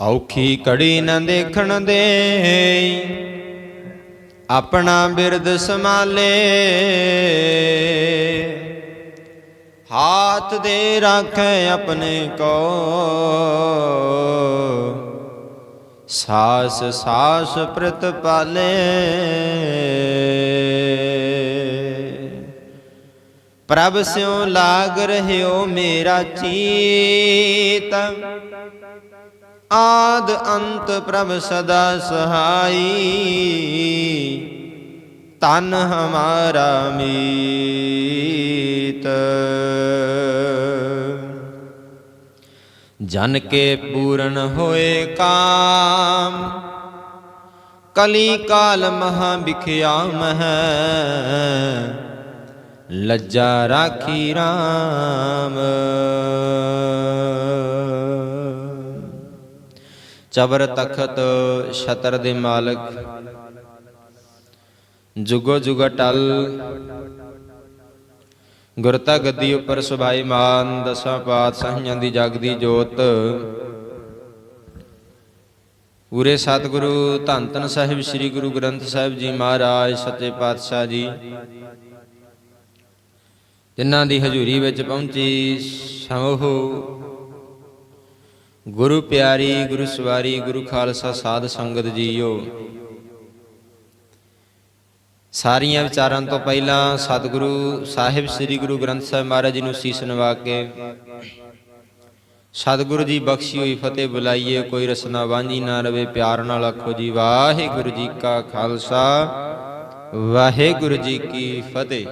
ਔਖੀ ਕੜੀ ਨਾ ਦੇਖਣ ਦੇ ਆਪਣਾ ਬਿਰਦ ਸੰਭਾਲੇ। ਹਾਥ ਦੇ ਰੱਖੇ ਆਪਣੇ ਕੋ, ਸਾਸ ਸਾਸ ਪ੍ਰਤਪਾਲੇ ਪ੍ਰਭ ਸਿਉ ਲਾਗ ਰਹਿਓ ਮੇਰਾ ਚੀਤ ਆਦ ਅੰਤ ਪ੍ਰਭ ਸਦਾ ਸਹਾਈ ਤਨ ਹਮਾਰਾ ਮੀਤ ਜਨ ਕੇ ਪੂਰਨ ਹੋਏ ਕਾਮ ਕਲੀ ਕਾਲ ਮਹਾ ਬਿਖਿਆਮ ਹੈ ਲੱਜਾ ਰਾਖੀ ਚਬਰ ਤਖਤ ਛਤਰ ਦੇ ਮਾਲਕ। ਜੁਗੋ ਜੁਗ ਟਲ। ਗੁਰਤਾ ਗੱਦੀ ਉੱਪਰ ਸੁਭਾਈ ਮਾਨ, ਦਸਾਂ ਪਾਤਸ਼ਾਹਾਂ ਦੀ ਜਗਦੀ ਜੋਤ। ਪੂਰੇ ਸਤਿਗੁਰੂ ਧੰਨ ਧੰਨ ਸਾਹਿਬ, ਸ੍ਰੀ ਗੁਰੂ ਗ੍ਰੰਥ ਸਾਹਿਬ ਜੀ ਮਹਾਰਾਜ, ਸੱਚੇ ਪਾਤਸ਼ਾਹ ਜੀ। ਜਿਨ੍ਹਾਂ ਦੀ ਹਜ਼ੂਰੀ ਵਿੱਚ ਪਹੁੰਚੀ ਸਮੂਹ ਗੁਰੂ ਪਿਆਰੀ, ਗੁਰੂ ਸਵਾਰੀ, ਗੁਰੂ ਖਾਲਸਾ ਸਾਧ ਸੰਗਤ ਜੀਓ। ਸਾਰੀਆਂ ਵਿਚਾਰਾਂ ਤੋਂ ਪਹਿਲਾਂ ਸਤਿਗੁਰੂ ਸਾਹਿਬ, ਸ੍ਰੀ ਗੁਰੂ ਗ੍ਰੰਥ ਸਾਹਿਬ ਮਹਾਰਾਜ ਜੀ ਨੂੰ ਸੀਸ ਨਵਾ ਕੇ ਸਤਿਗੁਰੂ ਜੀ ਬਖਸ਼ੀ ਹੋਈ ਫਤਿਹ ਬੁਲਾਈਏ, ਕੋਈ ਰਸਨਾ ਵਾਂਝੀ ਨਾ ਰਵੇ, ਪਿਆਰ ਨਾਲ ਆਖੋ ਜੀ, ਵਾਹਿਗੁਰੂ ਜੀ ਕਾ ਖਾਲਸਾ, ਵਾਹਿਗੁਰੂ ਜੀ ਕੀ ਫਤਿਹ।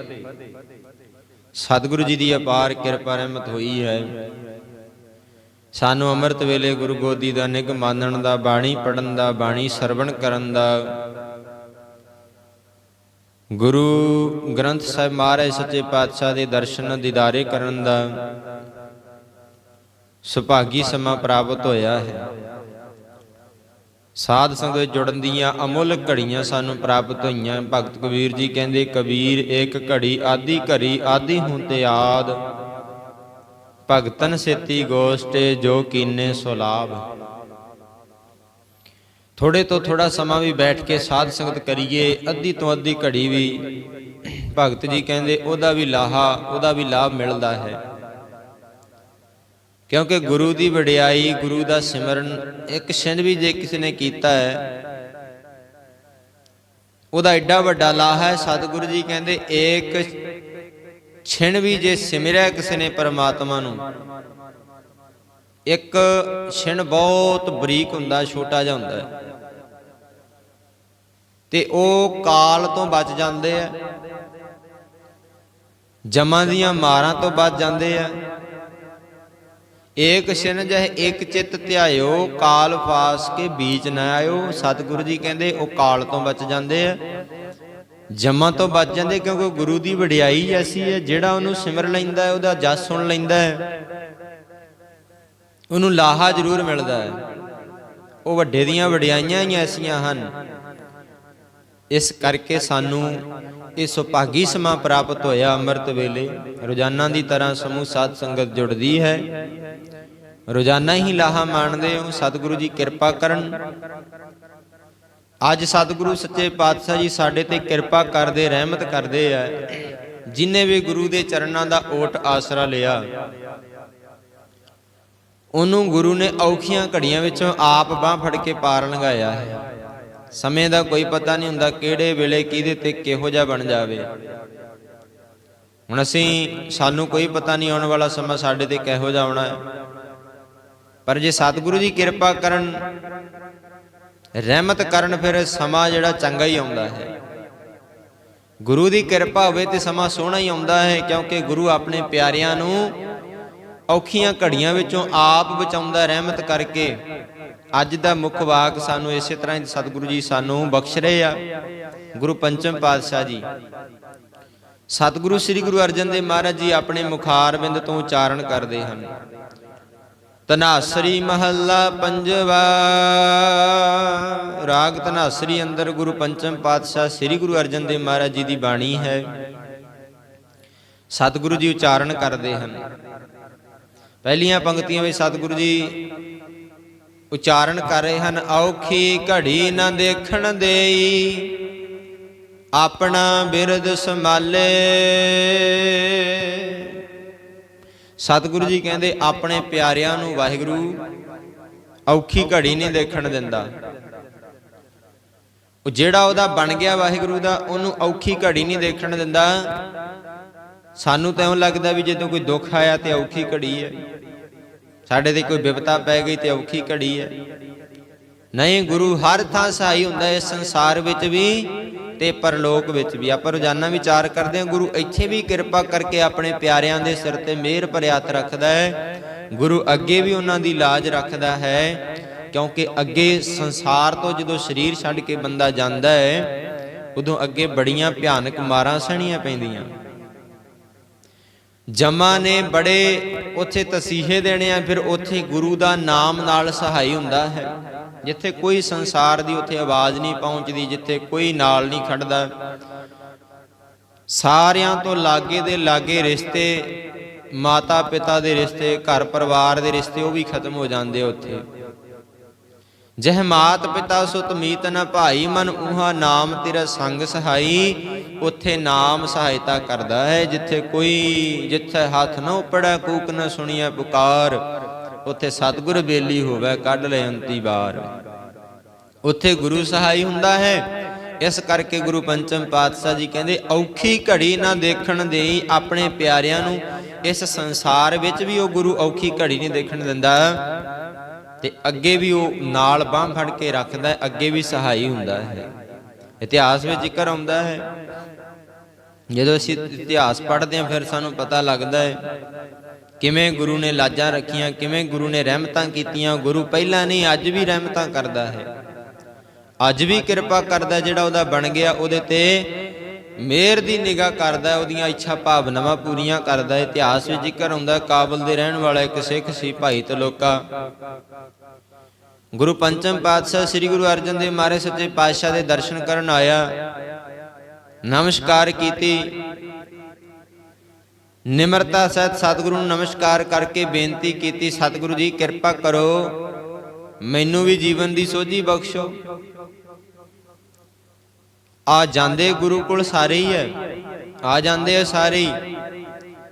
ਸਤਿਗੁਰੂ ਜੀ ਦੀ ਅਪਾਰ ਕਿਰਪਾ ਰਹਿਮਤ ਹੋਈ ਹੈ। ਸਾਨੂੰ ਅੰਮ੍ਰਿਤ ਵੇਲੇ ਗੁਰੂ ਗੋਦੀ ਦਾ ਨਿਗ ਮਾਨਣ ਦਾ, ਬਾਣੀ ਪੜਨ ਦਾ, ਬਾਣੀ ਸਰਵਣ ਕਰਨ ਦਾ। ਗੁਰੂ ਗ੍ਰੰਥ ਸਾਹਿਬ ਮਹਾਰਾਜ ਸੱਚੇ ਪਾਤਸ਼ਾਹ ਦੇ ਦਰਸ਼ਨ, ਦੀਦਾਰੇ ਕਰਨ ਦਾ ਸੁਭਾਗੀ ਸਮਾਂ ਪ੍ਰਾਪਤ ਹੋਇਆ ਹੈ। ਸਾਧ ਸੰਗਤ ਵਿੱਚ ਜੁੜਨ ਦੀਆਂ ਅਮੁੱਲ ਘੜੀਆਂ ਸਾਨੂੰ ਪ੍ਰਾਪਤ ਹੋਈਆਂ। ਭਗਤ ਕਬੀਰ ਜੀ ਕਹਿੰਦੇ, ਕਬੀਰ ਇੱਕ ਘੜੀ ਆਦੀ ਘੜੀ ਆਦੀ ਹੁਣ ਤੇ ਆਦ। ਭਗਤਨ ਸੇਤੀ ਗੋਸ਼ਟੇ ਜੋ ਕੀਨੇ ਸੋ ਲਾਭ। ਥੋੜੇ ਤੋਂ ਥੋੜਾ ਸਮਾਂ ਵੀ ਬੈਠ ਕੇ ਸਾਧ ਸੰਗਤ ਕਰੀਏ, ਅੱਧੀ ਤੋਂ ਅੱਧੀ ਘੜੀ ਵੀ ਭਗਤ ਜੀ ਕਹਿੰਦੇ ਉਹਦਾ ਵੀ ਲਾਹਾ, ਉਹਦਾ ਵੀ ਲਾਭ ਮਿਲਦਾ ਹੈ। ਕਿਉਂਕਿ ਗੁਰੂ ਦੀ ਵਡਿਆਈ, ਗੁਰੂ ਦਾ ਸਿਮਰਨ ਇੱਕ ਛਿਨ ਵੀ ਜੇ ਕਿਸੇ ਨੇ ਕੀਤਾ ਹੈ, ਉਹਦਾ ਐਡਾ ਵੱਡਾ ਲਾਹਾ ਹੈ, ਸਤਿਗੁਰੂ ਜੀ ਕਹਿੰਦੇ ਇੱਕ ਛਿਣ ਵੀ ਜੇ ਸਿਮਰਿਆ ਕਿਸੇ ਨੇ ਪਰਮਾਤਮਾ ਨੂੰ। ਇੱਕ ਛਿਣ ਬਹੁਤ ਬਰੀਕ ਹੁੰਦਾ, ਛੋਟਾ ਜਿਹਾ ਹੁੰਦਾ। ਤੇ ਉਹ ਕਾਲ ਤੋਂ ਬਚ ਜਾਂਦੇ ਆ। ਜਮਾਂ ਦੀਆਂ ਮਾਰਾਂ ਤੋਂ ਬਚ ਜਾਂਦੇ ਆ। ਏਕ ਛਿਨ ਜਹ ਇੱਕ ਚਿੱਤ ਧਿਆਇਓ, ਕਾਲ ਫਾਸ ਕੇ ਬੀਚ ਨਾ ਆਇਓ। ਸਤਿਗੁਰੂ ਜੀ ਕਹਿੰਦੇ, ਉਹ ਕਾਲ ਤੋਂ ਬਚ ਜਾਂਦੇ ਆ। ਜੰਮਾਂ ਤੋਂ ਬਚ ਜਾਂਦੇ ਕਿਉਂਕਿ ਗੁਰੂ ਦੀ ਵਡਿਆਈ ਐਸੀ ਹੈ, ਜਿਹੜਾ ਉਹਨੂੰ ਸਿਮਰ ਲੈਂਦਾ ਹੈ, ਉਹਦਾ ਜਸ ਸੁਣ ਲੈਂਦਾ ਹੈ। ਉਹਨੂੰ ਲਾਹਾ ਜ਼ਰੂਰ ਮਿਲਦਾ ਹੈ। ਉਹ ਵੱਡੇ ਦੀਆਂ ਵਡਿਆਈਆਂ ਹੀ ਐਸੀਆਂ ਹਨ। ਇਸ ਕਰਕੇ ਸਾਨੂੰ ਇਹ ਸੁਭਾਗੀ ਸਮਾਂ ਪ੍ਰਾਪਤ ਹੋਇਆ ਅੰਮ੍ਰਿਤ ਵੇਲੇ। ਰੋਜ਼ਾਨਾ ਦੀ ਤਰ੍ਹਾਂ ਸਮੂਹ ਸਾਧ ਸੰਗਤ ਜੁੜਦੀ ਹੈ। ਰੋਜ਼ਾਨਾ ਹੀ ਲਾਹਾ ਮਾਣਦੇ ਹੋ, ਸਤਿਗੁਰੂ ਜੀ ਕਿਰਪਾ ਕਰਨ। ਅੱਜ ਸਤਿਗੁਰੂ ਸੱਚੇ ਪਾਤਸ਼ਾਹ ਜੀ ਸਾਡੇ ਤੇ ਕਿਰਪਾ ਕਰਦੇ, ਰਹਿਮਤ ਕਰਦੇ ਆ। ਜਿਨੇ ਵੀ ਗੁਰੂ ਦੇ ਚਰਨਾਂ ਦਾ ਓਟ ਆਸਰਾ ਲਿਆ, ਉਹਨੂੰ ਗੁਰੂ ਨੇ ਔਖੀਆਂ ਘੜੀਆਂ ਵਿੱਚੋਂ ਆਪ ਬਾਹ ਫੜ ਕੇ ਪਾਰ ਲੰਘਾਇਆ ਹੈ। ਸਮੇਂ ਦਾ ਕੋਈ ਪਤਾ ਨਹੀਂ ਹੁੰਦਾ ਕਿਹੜੇ ਵੇਲੇ ਕਿਹਦੇ ਤੇ ਕਿਹੋ ਜਿਹਾ ਬਣ ਜਾਵੇ। ਹੁਣ ਅਸੀਂ, ਸਾਨੂੰ ਕੋਈ ਪਤਾ ਨਹੀਂ ਆਉਣ ਵਾਲਾ ਸਮਾਂ ਸਾਡੇ ਤੇ ਕਿਹੋ ਜਿਹਾ ਆਉਣਾ ਹੈ। ਪਰ ਜੇ ਸਤਿਗੁਰੂ ਦੀ ਕਿਰਪਾ ਕਰਨ ਰਹਿਮਤ ਕਰਨ ਫਿਰ ਸਮਾਂ ਜਿਹੜਾ ਚੰਗਾ ਹੀ ਆਉਂਦਾ ਹੈ। ਗੁਰੂ ਦੀ ਕਿਰਪਾ ਹੋਵੇ ਤੇ ਸਮਾਂ ਸੋਹਣਾ ਹੀ ਆਉਂਦਾ ਹੈ, ਕਿਉਂਕਿ ਗੁਰੂ ਆਪਣੇ ਪਿਆਰਿਆਂ ਨੂੰ ਔਖੀਆਂ ਘੜੀਆਂ ਵਿੱਚੋਂ ਆਪ ਬਚਾਉਂਦਾ ਰਹਿਮਤ ਕਰਕੇ ਅੱਜ ਦਾ ਮੁੱਖ ਵਾਕ ਸਾਨੂੰ ਇਸੇ ਤਰ੍ਹਾਂ ਹੀ ਸਤਿਗੁਰੂ ਜੀ ਸਾਨੂੰ ਬਖਸ਼ ਰਹੇ ਆ। ਗੁਰੂ ਪੰਚਮ ਪਾਤਸ਼ਾਹ ਜੀ। ਸਤਿਗੁਰੂ ਸ੍ਰੀ ਗੁਰੂ ਅਰਜਨ ਦੇਵ ਮਹਾਰਾਜ ਜੀ ਆਪਣੇ ਮੁਖਾਰ ਬਿੰਦ ਤੋਂ ਉਚਾਰਨ ਕਰਦੇ ਹਨ। ਤਨਾਸਰੀ ਮਹੱਲਾ ਪੰਜਵਾ। ਰਾਗ ਤਨਾਸਰੀ ਅੰਦਰ ਗੁਰੂ ਪੰਚਮ ਪਾਤਸ਼ਾਹ ਸ੍ਰੀ ਗੁਰੂ ਅਰਜਨ ਦੇਵ ਮਹਾਰਾਜ ਜੀ ਦੀ ਬਾਣੀ ਹੈ। ਸਤਿਗੁਰੂ ਜੀ ਉਚਾਰਨ ਕਰਦੇ ਹਨ। ਪਹਿਲੀਆਂ ਪੰਕਤੀਆਂ ਵਿੱਚ ਸਤਿਗੁਰੂ ਜੀ ਉਚਾਰਨ ਕਰ ਰਹੇ ਹਨ, ਔਖੀ ਘੜੀ ਨਾ ਦੇਖਣ ਦੇਈ, ਆਪਣਾ ਬਿਰਦ ਸੰਭਾਲੇ। ਸਤਿਗੁਰੂ ਜੀ ਕਹਿੰਦੇ, ਆਪਣੇ ਪਿਆਰਿਆਂ ਨੂੰ ਵਾਹਿਗੁਰੂ ਔਖੀ ਘੜੀ ਨਹੀਂ ਦੇਖਣ ਦਿੰਦਾ। ਉਹ ਜਿਹੜਾ ਉਹਦਾ ਬਣ ਗਿਆ ਵਾਹਿਗੁਰੂ ਦਾ, ਉਹਨੂੰ ਔਖੀ ਘੜੀ ਨਹੀਂ ਦੇਖਣ ਦਿੰਦਾ। ਸਾਨੂੰ ਤਾਂ ਇਉਂ ਲੱਗਦਾ ਵੀ ਜਦੋਂ ਕੋਈ ਦੁੱਖ ਆਇਆ ਤੇ ਔਖੀ ਘੜੀ ਹੈ। ਸਾਡੇ ਤੇ ਕੋਈ ਵਿਪਤਾ ਪੈ ਗਈ ਤੇ ਔਖੀ ਘੜੀ ਹੈ। ਨਹੀਂ, ਗੁਰੂ ਹਰ ਥਾਂ ਸਹਾਈ ਹੁੰਦਾ ਹੈ ਸੰਸਾਰ ਵਿੱਚ ਵੀ ਤੇ ਪਰਲੋਕ ਵਿੱਚ ਵੀ। ਆਪਾਂ ਰੋਜ਼ਾਨਾ ਵਿਚਾਰ ਕਰਦੇ ਹਾਂ, ਗੁਰੂ ਇੱਥੇ ਵੀ ਕਿਰਪਾ ਕਰਕੇ ਆਪਣੇ ਪਿਆਰਿਆਂ ਦੇ ਸਿਰ ਤੇ ਮਿਹਰ ਭਰਿ ਰੱਖਦਾ ਹੈ। ਗੁਰੂ ਅੱਗੇ ਵੀ ਉਹਨਾਂ ਦੀ ਲਾਜ ਰੱਖਦਾ ਹੈ, ਕਿਉਂਕਿ ਅੱਗੇ ਸੰਸਾਰ ਤੋਂ ਜਦੋਂ ਸਰੀਰ ਛੱਡ ਕੇ ਬੰਦਾ ਜਾਂਦਾ ਹੈ, ਉਦੋਂ ਅੱਗੇ ਬੜੀਆਂ ਭਿਆਨਕ ਮਾਰਾਂ ਸਹਿਣੀਆਂ ਪੈਂਦੀਆਂ। ਜਮਾ ਨੇ ਬੜੇ ਉੱਥੇ ਤਸੀਹੇ ਦੇਣੇ ਆ, ਫਿਰ ਉੱਥੇ ਗੁਰੂ ਦਾ ਨਾਮ ਨਾਲ ਸਹਾਈ ਹੁੰਦਾ ਹੈ। ਜਿੱਥੇ ਕੋਈ ਸੰਸਾਰ ਦੀ ਉੱਥੇ ਆਵਾਜ਼ ਨਹੀਂ ਪਹੁੰਚਦੀ, ਜਿੱਥੇ ਕੋਈ ਨਾਲ ਨਹੀਂ ਖੜਦਾ। ਸਾਰਿਆਂ ਤੋਂ ਲਾਗੇ ਦੇ ਲਾਗੇ ਰਿਸ਼ਤੇ ਮਾਤਾ ਪਿਤਾ ਦੇ ਰਿਸ਼ਤੇ ਘਰ ਪਰਿਵਾਰ ਦੇ ਰਿਸ਼ਤੇ, ਉਹ ਵੀ ਖਤਮ ਹੋ ਜਾਂਦੇ ਉੱਥੇ। ਜਹ ਮਾਤ ਪਿਤਾ ਸੁਤ ਮੀਤ ਨ ਭਾਈ, ਮਨ ਉਹਾ ਨਾਮ ਤੇਰਾ ਸੰਗ ਸਹਾਈ, ਉੱਥੇ ਨਾਮ ਸਹਾਇਤਾ ਕਰਦਾ ਹੈ, ਜਿੱਥੇ ਕੋਈ, ਜਿੱਥੇ ਹੱਥ ਨਾ ਉਪੜਾ, ਕੂਕ ਨਾ ਸੁਣੀਐ ਪੁਕਾਰ। ਉੱਥੇ ਸਤਿਗੁਰ ਬੇਲੀ ਹੋਵੇ, ਕੱਢ ਲੈ ਅੰਤੀ ਵਾਰ। ਉੱਥੇ ਗੁਰੂ ਸਹਾਈ ਹੁੰਦਾ ਹੈ। ਇਸ ਕਰਕੇ ਗੁਰੂ ਪੰਚਮ ਪਾਤਸ਼ਾਹ ਜੀ ਕਹਿੰਦੇ, ਔਖੀ ਘੜੀ ਨਾ ਦੇਖਣ ਦੇਈ ਆਪਣੇ ਪਿਆਰਿਆਂ ਨੂੰ। ਇਸ ਸੰਸਾਰ ਵਿੱਚ ਵੀ ਉਹ ਗੁਰੂ ਔਖੀ ਘੜੀ ਨਹੀਂ ਦੇਖਣ ਦਿੰਦਾ। ਤੇ ਅੱਗੇ ਵੀ ਉਹ ਨਾਲ ਬਾਹ ਫੜ ਕੇ ਰੱਖਦਾ ਹੈ ਅੱਗੇ ਵੀ ਸਹਾਈ ਹੁੰਦਾ ਹੈ। ਇਤਿਹਾਸ ਵਿੱਚ ਜ਼ਿਕਰ ਆਉਂਦਾ ਹੈ। ਜਦੋਂ ਅਸੀਂ ਇਤਿਹਾਸ ਪੜ੍ਹਦੇ ਹਾਂ, ਫਿਰ ਸਾਨੂੰ ਪਤਾ ਲੱਗਦਾ ਹੈ ਕਿਵੇਂ ਗੁਰੂ ਨੇ ਲਾਜਾਂ ਰੱਖੀਆਂ, ਕਿਵੇਂ ਗੁਰੂ ਨੇ ਰਹਿਮਤਾਂ ਕੀਤੀਆਂ, ਗੁਰੂ ਪਹਿਲਾਂ ਨਹੀਂ, ਅੱਜ ਵੀ ਰਹਿਮਤਾਂ ਕਰਦਾ ਹੈ। ਅੱਜ ਵੀ ਕਿਰਪਾ ਕਰਦਾ ਜਿਹੜਾ ਉਹਦਾ ਬਣ ਗਿਆ, ਉਹਦੇ ਤੇ ਮਿਹਰ ਦੀ ਨਿਗਾਹ ਕਰਦਾ, ਉਹਦੀਆਂ ਇੱਛਾ ਭਾਵਨਾਵਾਂ ਪੂਰੀਆਂ ਕਰਦਾ, ਇਤਿਹਾਸ ਵਿੱਚ ਜ਼ਿਕਰ ਹੁੰਦਾ, ਕਾਬਲ ਦੇ ਰਹਿਣ ਵਾਲਾ ਇੱਕ ਸਿੱਖ ਸੀ ਭਾਈ ਤਲੋਕਾ। ਗੁਰੂ ਪੰਚਮ ਪਾਤਸ਼ਾਹ ਸ੍ਰੀ ਗੁਰੂ ਅਰਜਨ ਦੇਵ ਮਹਾਰਾਜ ਸੱਚੇ ਪਾਤਸ਼ਾਹ ਦੇ ਦਰਸ਼ਨ ਕਰਨ ਆਇਆ, ਨਮਸਕਾਰ ਕੀਤੀ। ਨਿਮਰਤਾ ਸਹਿਤ ਸਤਿਗੁਰੂ ਨੂੰ ਨਮਸਕਾਰ ਕਰਕੇ ਬੇਨਤੀ ਕੀਤੀ, ਸਤਿਗੁਰੂ ਜੀ, ਕਿਰਪਾ ਕਰੋ, ਮੈਨੂੰ ਵੀ ਜੀਵਨ ਦੀ ਸੋਝੀ ਬਖਸ਼ੋ। ਆ ਜਾਂਦੇ ਗੁਰੂ ਕੋਲ ਸਾਰੇ ਹੀ ਹੈ, ਆ ਜਾਂਦੇ ਆ ਸਾਰੇ ਹੀ।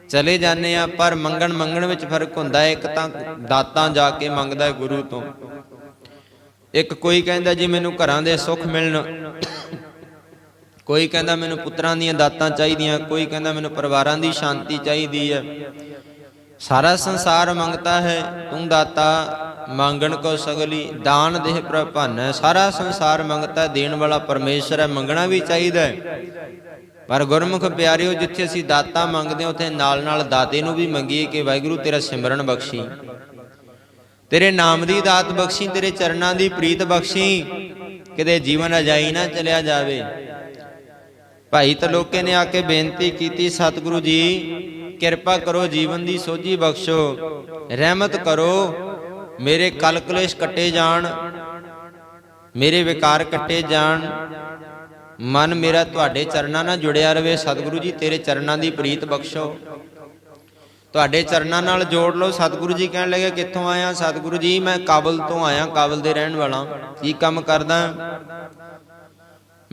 ਚਲੇ ਜਾਂਦੇ ਆ, ਪਰ ਮੰਗਣ ਮੰਗਣ ਵਿੱਚ ਫ਼ਰਕ ਹੁੰਦਾ ਹੈ, ਇੱਕ ਤਾਂ ਦਾਤਾਂ ਜਾ ਕੇ ਮੰਗਦਾ ਹੈ ਗੁਰੂ ਤੋਂ। ਇੱਕ ਕੋਈ ਕਹਿੰਦਾ ਜੀ, ਮੈਨੂੰ ਘਰਾਂ ਦੇ ਸੁੱਖ ਮਿਲਣ ਕੋਈ ਕਹਿੰਦਾ ਮੈਨੂੰ ਪੁੱਤਰਾਂ ਦੀਆਂ ਦਾਤਾਂ ਚਾਹੀਦੀਆਂ, ਕੋਈ ਕਹਿੰਦਾ ਮੈਨੂੰ ਪਰਿਵਾਰਾਂ ਦੀ ਸ਼ਾਂਤੀ ਚਾਹੀਦੀ ਹੈ। ਸਾਰਾ ਸੰਸਾਰ ਮੰਗਤਾ ਹੈ, ਤੂੰ ਦਾਤਾ ਮੰਗਣ ਕੋ ਸਗਲੀ, ਦਾਨ ਦੇਹ ਪ੍ਰਭਾਨੈ ਸਾਰਾ ਸੰਸਾਰ ਮੰਗਤਾ ਦੇਣ ਵਾਲਾ ਪਰਮੇਸ਼ਰ ਹੈ, ਮੰਗਣਾ ਵੀ ਚਾਹੀਦਾ ਹੈ। ਪਰ ਗੁਰਮੁਖ ਪਿਆਰਿਓ, ਜਿੱਥੇ ਅਸੀਂ ਦਾਤਾ ਮੰਗਦੇ ਹਾਂ, ਉੱਥੇ ਨਾਲ ਨਾਲ ਦਾਤੇ ਨੂੰ ਵੀ ਮੰਗੀਏ ਕਿ ਵਾਹਿਗੁਰੂ ਤੇਰਾ ਸਿਮਰਨ ਬਖਸ਼ੀ। ਤੇਰੇ ਨਾਮ ਦੀ ਦਾਤ ਬਖਸ਼ੀ, ਤੇਰੇ ਚਰਨਾਂ ਦੀ ਪ੍ਰੀਤ ਬਖਸ਼ੀ। ਕਿਤੇ ਜੀਵਨ ਅਜਾਈ ਨਾ ਚਲਿਆ ਜਾਵੇ। ਭਾਈ ਤਲੋਕੇ ਨੇ ਆ ਕੇ ਬੇਨਤੀ ਕੀਤੀ, ਸਤਿਗੁਰੂ ਜੀ, ਕਿਰਪਾ ਕਰੋ, ਜੀਵਨ ਦੀ ਸੋਝੀ ਬਖਸ਼ੋ, ਰਹਿਮਤ ਕਰੋ, ਮੇਰੇ ਕਲ ਕਲੇਸ਼ ਕੱਟੇ ਜਾਣ, ਮੇਰੇ ਵਿਕਾਰ ਕੱਟੇ ਜਾਣ, ਮਨ ਮੇਰਾ ਤੁਹਾਡੇ ਚਰਨਾਂ ਨਾਲ ਜੁੜਿਆ ਰਵੇ, ਸਤਿਗੁਰੂ ਜੀ, ਤੇਰੇ ਚਰਨਾਂ ਦੀ ਪ੍ਰੀਤ ਬਖਸ਼ੋ। ਤੁਹਾਡੇ ਚਰਨਾਂ ਨਾਲ ਜੋੜ ਲਓ, ਸਤਿਗੁਰੂ ਜੀ ਕਹਿਣ ਲੱਗੇ, ਕਿੱਥੋਂ ਆਇਆ? ਸਤਿਗੁਰੂ ਜੀ, ਮੈਂ ਕਾਬਲ ਤੋਂ ਆਇਆ, ਕਾਬਲ ਦੇ ਰਹਿਣ ਵਾਲਾ। ਕੀ ਕੰਮ ਕਰਦਾ?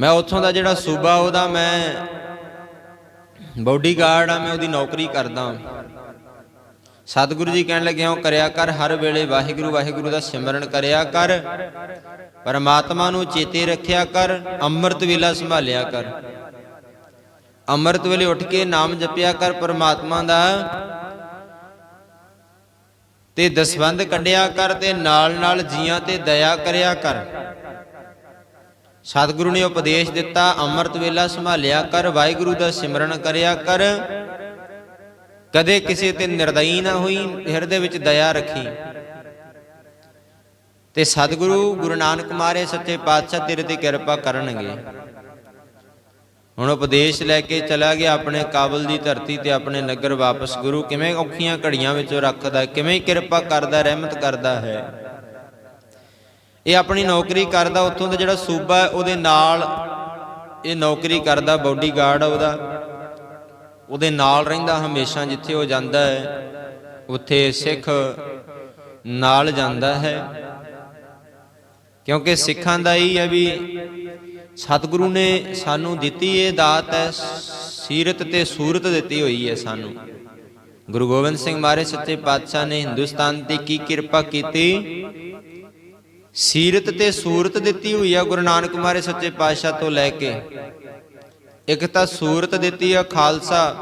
ਮੈਂ ਉੱਥੋਂ ਦਾ ਜਿਹੜਾ ਸੂਬਾ, ਉਹਦਾ ਮੈਂ ਬੋਡੀਗਾਰਡ ਆ, ਮੈਂ ਉਹਦੀ ਨੌਕਰੀ ਕਰਦਾ ਸਤਿਗੁਰੂ ਜੀ ਕਹਿਣ ਲੱਗੇ ਹੋ ਕਰਿਆ ਕਰ, ਹਰ ਵੇਲੇ ਵਾਹਿਗੁਰੂ ਵਾਹਿਗੁਰੂ ਦਾ ਸਿਮਰਨ ਕਰਿਆ ਕਰ। ਪਰਮਾਤਮਾ ਨੂੰ ਚੇਤੇ ਰੱਖਿਆ ਕਰ, ਅੰਮ੍ਰਿਤ ਵੇਲਾ ਸੰਭਾਲਿਆ ਕਰ। ਅੰਮ੍ਰਿਤ ਵੇਲੇ ਉੱਠ ਕੇ ਨਾਮ ਜਪਿਆ ਕਰ ਪਰਮਾਤਮਾ ਦਾ। ਤੇ ਦਸਵੰਦ ਕੱਢਿਆ ਕਰ ਤੇ ਨਾਲ ਨਾਲ ਜੀਆਂ ਤੇ ਦਇਆ ਕਰਿਆ ਕਰ। ਸਤਿਗੁਰੂ ਨੇ ਉਪਦੇਸ਼ ਦਿੱਤਾ, ਅੰਮ੍ਰਿਤ ਵੇਲਾ ਸੰਭਾਲਿਆ ਕਰ, ਵਾਹਿਗੁਰੂ ਦਾ ਸਿਮਰਨ ਕਰਿਆ ਕਰ। ਕਦੇ ਕਿਸੇ ਤੇ ਨਿਰਦਈ ਨਾ ਹੋਈ, ਹਿਰਦੇ ਵਿੱਚ ਦਇਆ ਰੱਖੀ। ਤੇ ਸਤਿਗੁਰੂ ਗੁਰੂ ਨਾਨਕ ਮਾਰੇ ਸੱਚੇ ਪਾਤਸ਼ਾਹ ਤੇਰੇ ਤੇ ਕਿਰਪਾ ਕਰਨਗੇ। ਹੁਣ ਉਪਦੇਸ਼ ਲੈ ਕੇ ਚਲਾ ਗਿਆ ਆਪਣੇ ਕਾਬਲ ਦੀ ਧਰਤੀ ਤੇ ਆਪਣੇ ਨਗਰ ਵਾਪਸ। ਗੁਰੂ ਕਿਵੇਂ ਔਖੀਆਂ ਘੜੀਆਂ ਵਿੱਚੋਂ ਰੱਖਦਾ, ਕਿਵੇਂ ਕਿਰਪਾ ਕਰਦਾ, ਰਹਿਮਤ ਕਰਦਾ ਹੈ। ਇਹ ਆਪਣੀ ਨੌਕਰੀ ਕਰਦਾ, ਉੱਥੋਂ ਦਾ ਜਿਹੜਾ ਸੂਬਾ ਉਹਦੇ ਨਾਲ ਇਹ ਨੌਕਰੀ ਕਰਦਾ ਬਾਡੀਗਾਰਡ ਉਹਦਾ। ਉਹਦੇ ਨਾਲ ਰਹਿੰਦਾ ਹਮੇਸ਼ਾ ਜਿੱਥੇ ਉਹ ਜਾਂਦਾ ਹੈ, ਉੱਥੇ ਸਿੱਖ ਨਾਲ ਜਾਂਦਾ ਹੈ। ਕਿਉਂਕਿ ਸਿੱਖਾਂ ਦਾ ਹੀ ਹੈ ਵੀ ਸਤਿਗੁਰੂ ਨੇ ਸਾਨੂੰ ਦਿੱਤੀ ਇਹ ਦਾਤ ਹੈ, ਸੀਰਤ ਤੇ ਸੂਰਤ ਦਿੱਤੀ ਹੋਈ ਹੈ ਸਾਨੂੰ। ਗੁਰੂ ਗੋਬਿੰਦ ਸਿੰਘ ਮਹਾਰਾਜ ਸੱਚੇ ਪਾਤਸ਼ਾਹ ਨੇ ਹਿੰਦੁਸਤਾਨ ਤੇ ਕੀ ਕਿਰਪਾ ਕੀਤੀ? ਸੀਰਤ ਤੇ ਸੂਰਤ ਦਿੱਤੀ ਹੋਈ ਆ ਗੁਰੂ ਨਾਨਕ ਮਹਾਰਾਜ ਸੱਚੇ ਪਾਤਸ਼ਾਹ ਤੋਂ ਲੈ ਕੇ। ਇੱਕ ਤਾਂ ਸੂਰਤ ਦਿੱਤੀ ਆ ਖਾਲਸਾ।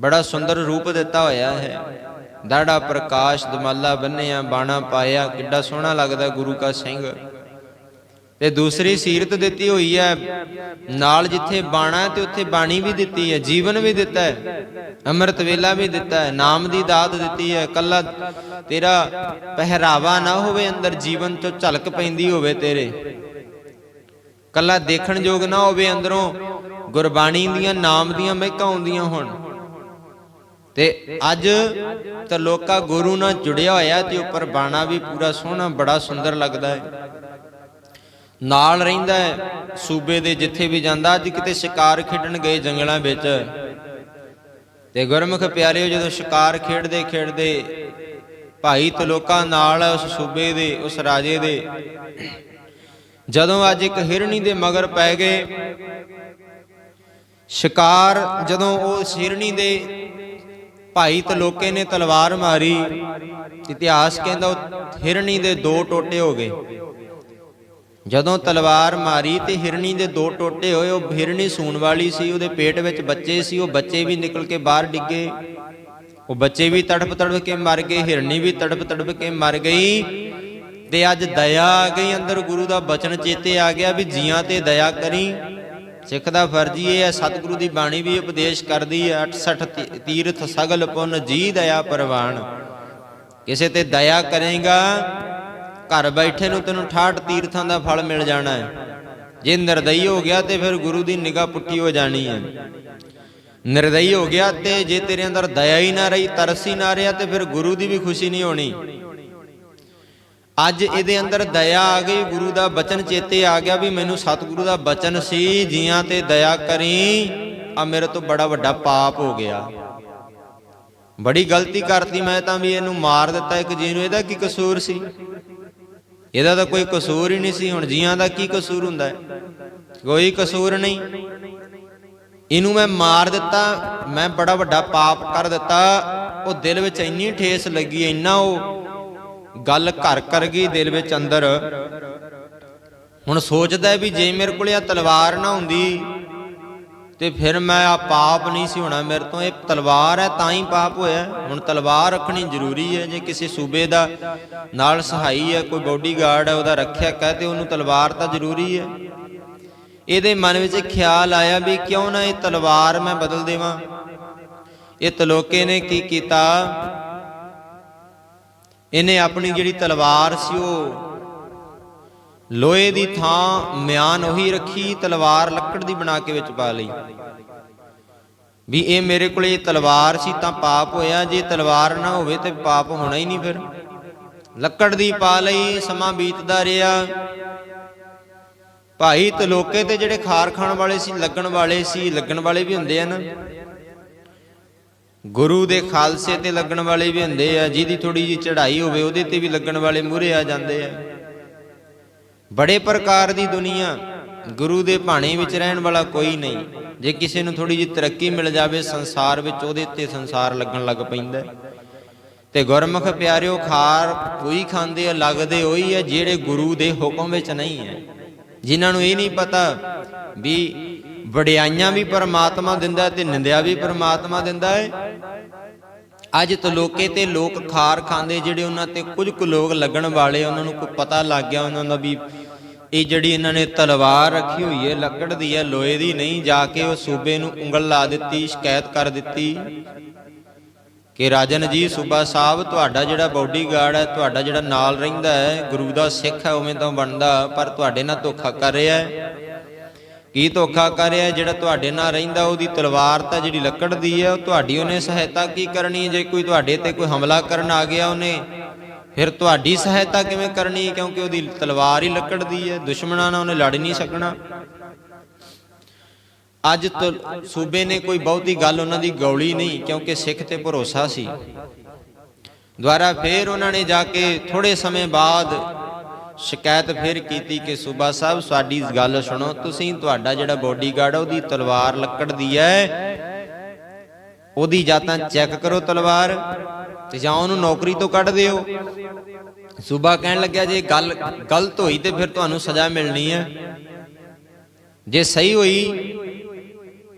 ਬੜਾ ਸੁੰਦਰ ਰੂਪ ਦਿੱਤਾ ਹੋਇਆ ਹੈ। ਦਾੜਾ ਪ੍ਰਕਾਸ਼, ਦਮਾਲਾ ਬੰਨਿਆ ਬਾਣਾ ਪਾਇਆ, ਕਿੱਡਾ ਸੋਹਣਾ ਲੱਗਦਾ ਗੁਰੂ ਕਾ ਸਿੰਘ। ਤੇ ਦੂਸਰੀ ਸੀਰਤ ਦਿੱਤੀ ਹੋਈ ਹੈ। ਨਾਲ ਜਿੱਥੇ ਬਾਣਾ ਹੈ ਤੇ ਉੱਥੇ ਬਾਣੀ ਵੀ ਦਿੱਤੀ ਹੈ, ਜੀਵਨ ਵੀ ਦਿੱਤਾ ਹੈ, ਅੰਮ੍ਰਿਤ ਵੇਲਾ ਵੀ ਦਿੱਤਾ ਹੈ, ਨਾਮ ਦੀ ਦਾਤ ਦਿੱਤੀ ਹੈ ਕੱਲਾ ਤੇਰਾ ਪਹਿਰਾਵਾ ਨਾ ਹੋਵੇ, ਅੰਦਰ ਜੀਵਨ ਤੋਂ ਝਲਕ ਪੈਂਦੀ ਹੋਵੇ ਤੇਰੇ। ਕੱਲਾ ਦੇਖਣ ਯੋਗ ਨਾ ਹੋਵੇ, ਅੰਦਰੋਂ ਗੁਰਬਾਣੀ ਦੀਆਂ, ਨਾਮ ਦੀਆਂ ਮਹਿਕਾਂ ਆਉਂਦੀਆਂ ਹੋਣ। ਤੇ ਅੱਜ ਤਰਲੋਕਾ ਗੁਰੂ ਨਾਲ ਜੁੜਿਆ ਹੋਇਆ ਤੇ ਉੱਪਰ ਬਾਣਾ ਵੀ ਪੂਰਾ ਸੋਹਣਾ, ਬੜਾ ਸੁੰਦਰ ਲੱਗਦਾ ਹੈ। ਨਾਲ ਰਹਿੰਦਾ ਹੈ, ਸੂਬੇ ਦੇ ਜਿੱਥੇ ਵੀ ਜਾਂਦਾ, ਅੱਜ ਕਿਤੇ ਸ਼ਿਕਾਰ ਖੇਡਣ ਗਏ ਜੰਗਲਾਂ ਵਿੱਚ। ਤੇ ਗੁਰਮੁਖ ਪਿਆਰਿਓ, ਜਦੋਂ ਸ਼ਿਕਾਰ ਖੇਡਦੇ ਖੇਡਦੇ ਭਾਈ ਤਲੋਕਾ ਨਾਲ ਉਸ ਸੂਬੇ ਦੇ, ਉਸ ਰਾਜੇ ਦੇ, ਜਦੋਂ ਅੱਜ ਇੱਕ ਹਿਰਣੀ ਦੇ ਮਗਰ ਪੈ ਗਏ, ਸ਼ਿਕਾਰ ਜਦੋਂ ਉਹ ਹਿਰਣੀ ਦੇ ਭਾਈ ਤਲੋਕੇ ਨੇ ਤਲਵਾਰ ਮਾਰੀ, ਇਤਿਹਾਸ ਕਹਿੰਦਾ ਉਹ ਹਿਰਣੀ ਦੇ ਦੋ ਟੋਟੇ ਹੋ ਗਏ। ਜਦੋਂ ਤਲਵਾਰ ਮਾਰੀ ਤੇ ਹਿਰਣੀ ਦੇ ਦੋ ਟੋਟੇ ਹੋਏ, ਉਹ ਹਿਰਣੀ ਸੂਣ ਵਾਲੀ ਸੀ, ਉਹਦੇ ਪੇਟ ਵਿੱਚ ਬੱਚੇ ਸੀ, ਉਹ ਬੱਚੇ ਵੀ ਨਿਕਲ ਕੇ ਬਾਹਰ ਡਿੱਗੇ। ਉਹ ਬੱਚੇ ਵੀ ਤੜਪ ਤੜਪ ਕੇ ਮਰ ਗਏ, ਹਿਰਣੀ ਵੀ ਤੜਪ ਤੜਪ ਕੇ ਮਰ ਗਈ। ਤੇ ਅੱਜ ਦਇਆ ਆ ਗਈ, ਅੰਦਰ ਗੁਰੂ ਦਾ ਬਚਨ ਚੇਤੇ ਆ ਗਿਆ ਵੀ ਜੀਆਂ ਤੇ ਦਇਆ ਕਰੀ। ਸਿੱਖ ਦਾ ਫਰਜ਼ ਇਹ ਹੈ, ਸਤਿਗੁਰੂ ਦੀ ਬਾਣੀ ਵੀ ਉਪਦੇਸ਼ ਕਰਦੀ ਹੈ 68 ਤੀ- ਤੀਰਥ ਸਗਲ ਪੁੰਨ ਜੀ ਦਇਆ ਪ੍ਰਵਾਨ। ਕਿਸੇ ਤੇ ਦਇਆ ਕਰੇਗਾ ਘਰ ਬੈਠੇ ਨੂੰ ਤੈਨੂੰ 68 ਤੀਰਥਾਂ ਦਾ ਫਲ ਮਿਲ ਜਾਣਾ ਹੈ। ਜੇ ਨਿਰਦਈ ਹੋ ਗਿਆ ਤੇ ਫਿਰ ਗੁਰੂ ਦੀ ਨਿਗਾਹ ਪੁੱਟੀ ਹੋ ਜਾਣੀ ਹੈ। ਨਿਰਦਈ ਹੋ ਗਿਆ ਤੇ ਜੇ ਤੇਰੇ ਅੰਦਰ ਦਇਆ ਹੀ ਨਾ ਰਹੀ, ਤਰਸ ਹੀ ਨਾ ਰਿਹਾ ਤੇ ਫਿਰ ਗੁਰੂ ਦੀ ਵੀ ਖੁਸ਼ੀ ਨਹੀਂ ਹੋਣੀ। ਅੱਜ ਇਹਦੇ ਅੰਦਰ ਦਇਆ ਆ ਗਈ, ਗੁਰੂ ਦਾ ਬਚਨ ਚੇਤੇ ਆ ਗਿਆ ਵੀ ਮੈਨੂੰ ਸਤਿਗੁਰੂ ਦਾ ਬਚਨ ਸੀ, ਜੀਆਂ ਤੇ ਦਇਆ ਕਰੀ, ਆ ਮੇਰੇ ਤੋਂ ਬੜਾ ਵੱਡਾ ਪਾਪ ਹੋ ਗਿਆ। ਬੜੀ ਗਲਤੀ ਕਰਤੀ ਮੈਂ ਤਾਂ ਵੀ ਇਹਨੂੰ ਮਾਰ ਦਿੱਤਾ ਇੱਕ ਜੀ ਨੂੰ, ਇਹਦਾ ਕੀ ਕਸੂਰ ਸੀ? ਇਹਦਾ ਤਾਂ ਕੋਈ ਕਸੂਰ ਹੀ ਨਹੀਂ ਸੀ, ਹੁਣ ਜੀਆਂ ਦਾ ਕੀ ਕਸੂਰ ਹੁੰਦਾ ਹੈ? ਕੋਈ ਕਸੂਰ ਨਹੀਂ। ਇਹਨੂੰ ਮੈਂ ਮਾਰ ਦਿੱਤਾ, ਮੈਂ ਬੜਾ ਵੱਡਾ ਪਾਪ ਕਰ ਦਿੱਤਾ। ਉਹ ਦਿਲ ਵਿੱਚ ਇੰਨੀ ਠੇਸ ਲੱਗੀ, ਇੰਨਾ ਉਹ ਗੱਲ ਘਰ ਕਰ ਗਈ ਦਿਲ ਵਿੱਚ ਅੰਦਰ। ਹੁਣ ਸੋਚਦਾ ਵੀ ਜੇ ਮੇਰੇ ਕੋਲ ਇਹ ਤਲਵਾਰ ਨਾ ਹੁੰਦੀ ਤੇ ਫਿਰ ਮੈਂ ਆ ਪਾਪ ਨਹੀਂ ਸੀ ਹੋਣਾ, ਮੇਰੇ ਤੋਂ ਇਹ ਤਲਵਾਰ ਹੈ, ਤਾਂ ਹੀ ਪਾਪ ਹੋਇਆ। ਹੁਣ ਤਲਵਾਰ ਰੱਖਣੀ ਜ਼ਰੂਰੀ ਹੈ, ਜੇ ਕਿਸੇ ਸੂਬੇ ਦਾ ਨਾਲ ਸਹਾਈ ਹੈ, ਕੋਈ ਬੋਡੀਗਾਰਡ ਹੈ, ਉਹਦਾ ਰੱਖਿਆ ਹੈ ਤੇ ਉਹਨੂੰ ਤਲਵਾਰ ਤਾਂ ਜ਼ਰੂਰੀ ਹੈ। ਇਹਦੇ ਮਨ ਵਿੱਚ ਖਿਆਲ ਆਇਆ ਵੀ ਕਿਉਂ ਨਾ ਇਹ ਤਲਵਾਰ ਮੈਂ ਬਦਲ ਦੇਵਾਂ। ਇਹ ਤਲੋਕੇ ਨੇ ਕੀ ਕੀਤਾ? ਇਹਨੇ ਆਪਣੀ ਜਿਹੜੀ ਤਲਵਾਰ ਸੀ, ਉਹ ਲੋਹੇ ਦੀ ਥਾਂ ਮਿਆਨ ਉਹੀ ਰੱਖੀ, ਤਲਵਾਰ ਲੱਕੜ ਦੀ ਬਣਾ ਕੇ ਵਿੱਚ ਪਾ ਲਈ। ਵੀ ਇਹ ਮੇਰੇ ਕੋਲੇ ਇਹ ਤਲਵਾਰ ਸੀ ਤਾਂ ਪਾਪ ਹੋਇਆ, ਜੇ ਤਲਵਾਰ ਨਾ ਹੋਵੇ ਤੇ ਪਾਪ ਹੋਣਾ ਹੀ ਨਹੀਂ ਫਿਰ। ਲੱਕੜ ਦੀ ਪਾ ਲਈ, ਸਮਾਂ ਬੀਤਦਾ ਰਿਹਾ। ਭਾਈ ਤਲੋਕੇ ਤੇ ਜਿਹੜੇ ਖਾਰ ਖਾਣ ਵਾਲੇ ਸੀ, ਲੱਗਣ ਵਾਲੇ ਸੀ, ਲੱਗਣ ਵਾਲੇ ਵੀ ਹੁੰਦੇ ਆ ਨਾ ਗੁਰੂ ਦੇ ਖਾਲਸੇ ਤੇ ਲੱਗਣ ਵਾਲੇ ਵੀ ਹੁੰਦੇ ਆ, ਜਿਹਦੀ ਥੋੜੀ ਜੀ ਚੜ੍ਹਾਈ ਹੋਵੇ ਉਹਦੇ ਤੇ ਵੀ ਲੱਗਣ ਵਾਲੇ ਮੂਹਰੇ ਆ ਜਾਂਦੇ ਆ। ਬੜੇ ਪ੍ਰਕਾਰ ਦੀ ਦੁਨੀਆ, ਗੁਰੂ ਦੇ ਭਾਣੇ ਵਿੱਚ ਰਹਿਣ ਵਾਲਾ ਕੋਈ ਨਹੀਂ ਜੇ ਕਿਸੇ ਨੂੰ ਥੋੜੀ ਜਿਹੀ ਤਰੱਕੀ ਮਿਲ ਜਾਵੇ, ਸੰਸਾਰ ਵਿੱਚ ਉਹਦੇ ਉੱਤੇ ਸੰਸਾਰ ਲੱਗਣ ਲੱਗ ਪੈਂਦਾ ਹੈ। ਤੇ ਗੁਰਮੁਖ ਪਿਆਰਿਓ, ਖਾਰ ਕੋਈ ਖਾਂਦੇ ਆ, ਲੱਗਦੇ ਉਹੀ ਆ, ਜਿਹੜੇ ਗੁਰੂ ਦੇ ਹੁਕਮ ਵਿੱਚ ਨਹੀਂ ਹੈ ਜਿਨ੍ਹਾਂ ਨੂੰ ਇਹ ਨਹੀਂ ਪਤਾ ਵੀ ਵਡਿਆਈਆਂ ਵੀ ਪਰਮਾਤਮਾ ਦਿੰਦਾ ਤੇ ਨਿੰਦਿਆ ਵੀ ਪਰਮਾਤਮਾ ਦਿੰਦਾ ਹੈ ਅੱਜ ਤਲੋਕੇ ਤੇ ਲੋਕ ਖਾਰ ਖਾਂਦੇ, ਜਿਹੜੇ ਉਹਨਾਂ ਤੇ ਕੁਝ ਕੁ ਲੋਕ ਲੱਗਣ ਵਾਲੇ, ਉਹਨਾਂ ਨੂੰ ਕੋਈ ਪਤਾ ਲੱਗ ਗਿਆ ਉਹਨਾਂ ਦਾ ਵੀ ਇਹ ਜਿਹੜੀ ਇਹਨਾਂ ਨੇ ਤਲਵਾਰ ਰੱਖੀ ਹੋਈ ਹੈ, ਲੱਕੜ ਦੀ ਹੈ, ਲੋਹੇ ਦੀ ਨਹੀਂ, ਜਾ ਕੇ ਉਹ ਸੂਬੇ ਨੂੰ ਉਂਗਲ ਲਾ ਦਿੱਤੀ, ਸ਼ਿਕਾਇਤ ਕਰ ਦਿੱਤੀ ਕਿ ਰਾਜਨ ਜੀ ਸੂਬਾ ਸਾਹਿਬ, ਤੁਹਾਡਾ ਜਿਹੜਾ ਬਾਡੀਗਾਰਡ ਹੈ, ਤੁਹਾਡਾ ਜਿਹੜਾ ਨਾਲ ਰਹਿੰਦਾ ਹੈ, ਗੁਰੂ ਦਾ ਸਿੱਖ ਹੈ, ਉਵੇਂ ਤਾਂ ਬਣਦਾ, ਪਰ ਤੁਹਾਡੇ ਨਾਲ ਧੋਖਾ ਕਰ ਰਿਹਾ ਹੈ। ਕੀ ਧੋਖਾ ਕਰ ਰਿਹਾ? ਜਿਹੜਾ ਤੁਹਾਡੇ ਨਾਲ ਰਹਿੰਦਾ, ਉਹਦੀ ਤਲਵਾਰ ਤਾਂ ਜਿਹੜੀ ਲੱਕੜ ਦੀ ਹੈ, ਉਹ ਤੁਹਾਡੀ ਉਹਨੇ ਸਹਾਇਤਾ ਕੀ ਕਰਨੀ ਜੇ ਕੋਈ ਤੁਹਾਡੇ ਤੇ ਕੋਈ ਹਮਲਾ ਕਰਨ ਆ ਗਿਆ ਉਹਨੇ, ਫਿਰ ਤੁਹਾਡੀ ਸਹਾਇਤਾ ਕਿਵੇਂ ਕਰਨੀ ਕਿਉਂਕਿ ਉਹਦੀ ਤਲਵਾਰ ਹੀ ਲੱਕੜ ਦੀ ਹੈ, ਦੁਸ਼ਮਣਾਂ ਨਾਲ ਉਹਨੇ ਲੜ ਨਹੀਂ ਸਕਣਾ। ਅੱਜ ਤੋਂ ਸੂਬੇ ਨੇ ਕੋਈ ਬਹੁਤੀ ਗੱਲ ਉਹਨਾਂ ਦੀ ਗੌਲੀ ਨਹੀਂ, ਕਿਉਂਕਿ ਸਿੱਖ ਤੇ ਭਰੋਸਾ ਸੀ। ਦੁਆਰਾ ਫੇਰ ਉਹਨਾਂ ਨੇ ਜਾ ਕੇ ਥੋੜੇ ਸਮੇਂ ਬਾਅਦ ਸ਼ਿਕਾਇਤ ਫਿਰ ਕੀਤੀ ਕਿ ਸੂਬਾ ਸਾਹਿਬ, ਸਾਡੀ ਗੱਲ ਸੁਣੋ, ਤੁਸੀਂ ਤੁਹਾਡਾ ਜਿਹੜਾ ਬੋਡੀਗਾਰਡ ਉਹਦੀ ਤਲਵਾਰ ਲੱਕੜ ਦੀ ਹੈ ਉਹਦੀ ਜਾਂ ਤਾਂ ਚੈੱਕ ਕਰੋ ਤਲਵਾਰ ਤੇ ਜਾਂ ਉਹਨੂੰ ਨੌਕਰੀ ਤੋਂ ਕੱਢ ਦਿਓ। ਸੂਬਾ ਕਹਿਣ ਲੱਗਿਆ, ਜੇ ਗੱਲ ਗਲਤ ਹੋਈ ਤੇ ਫਿਰ ਤੁਹਾਨੂੰ ਸਜ਼ਾ ਮਿਲਣੀ ਹੈ ਜੇ ਸਹੀ ਹੋਈ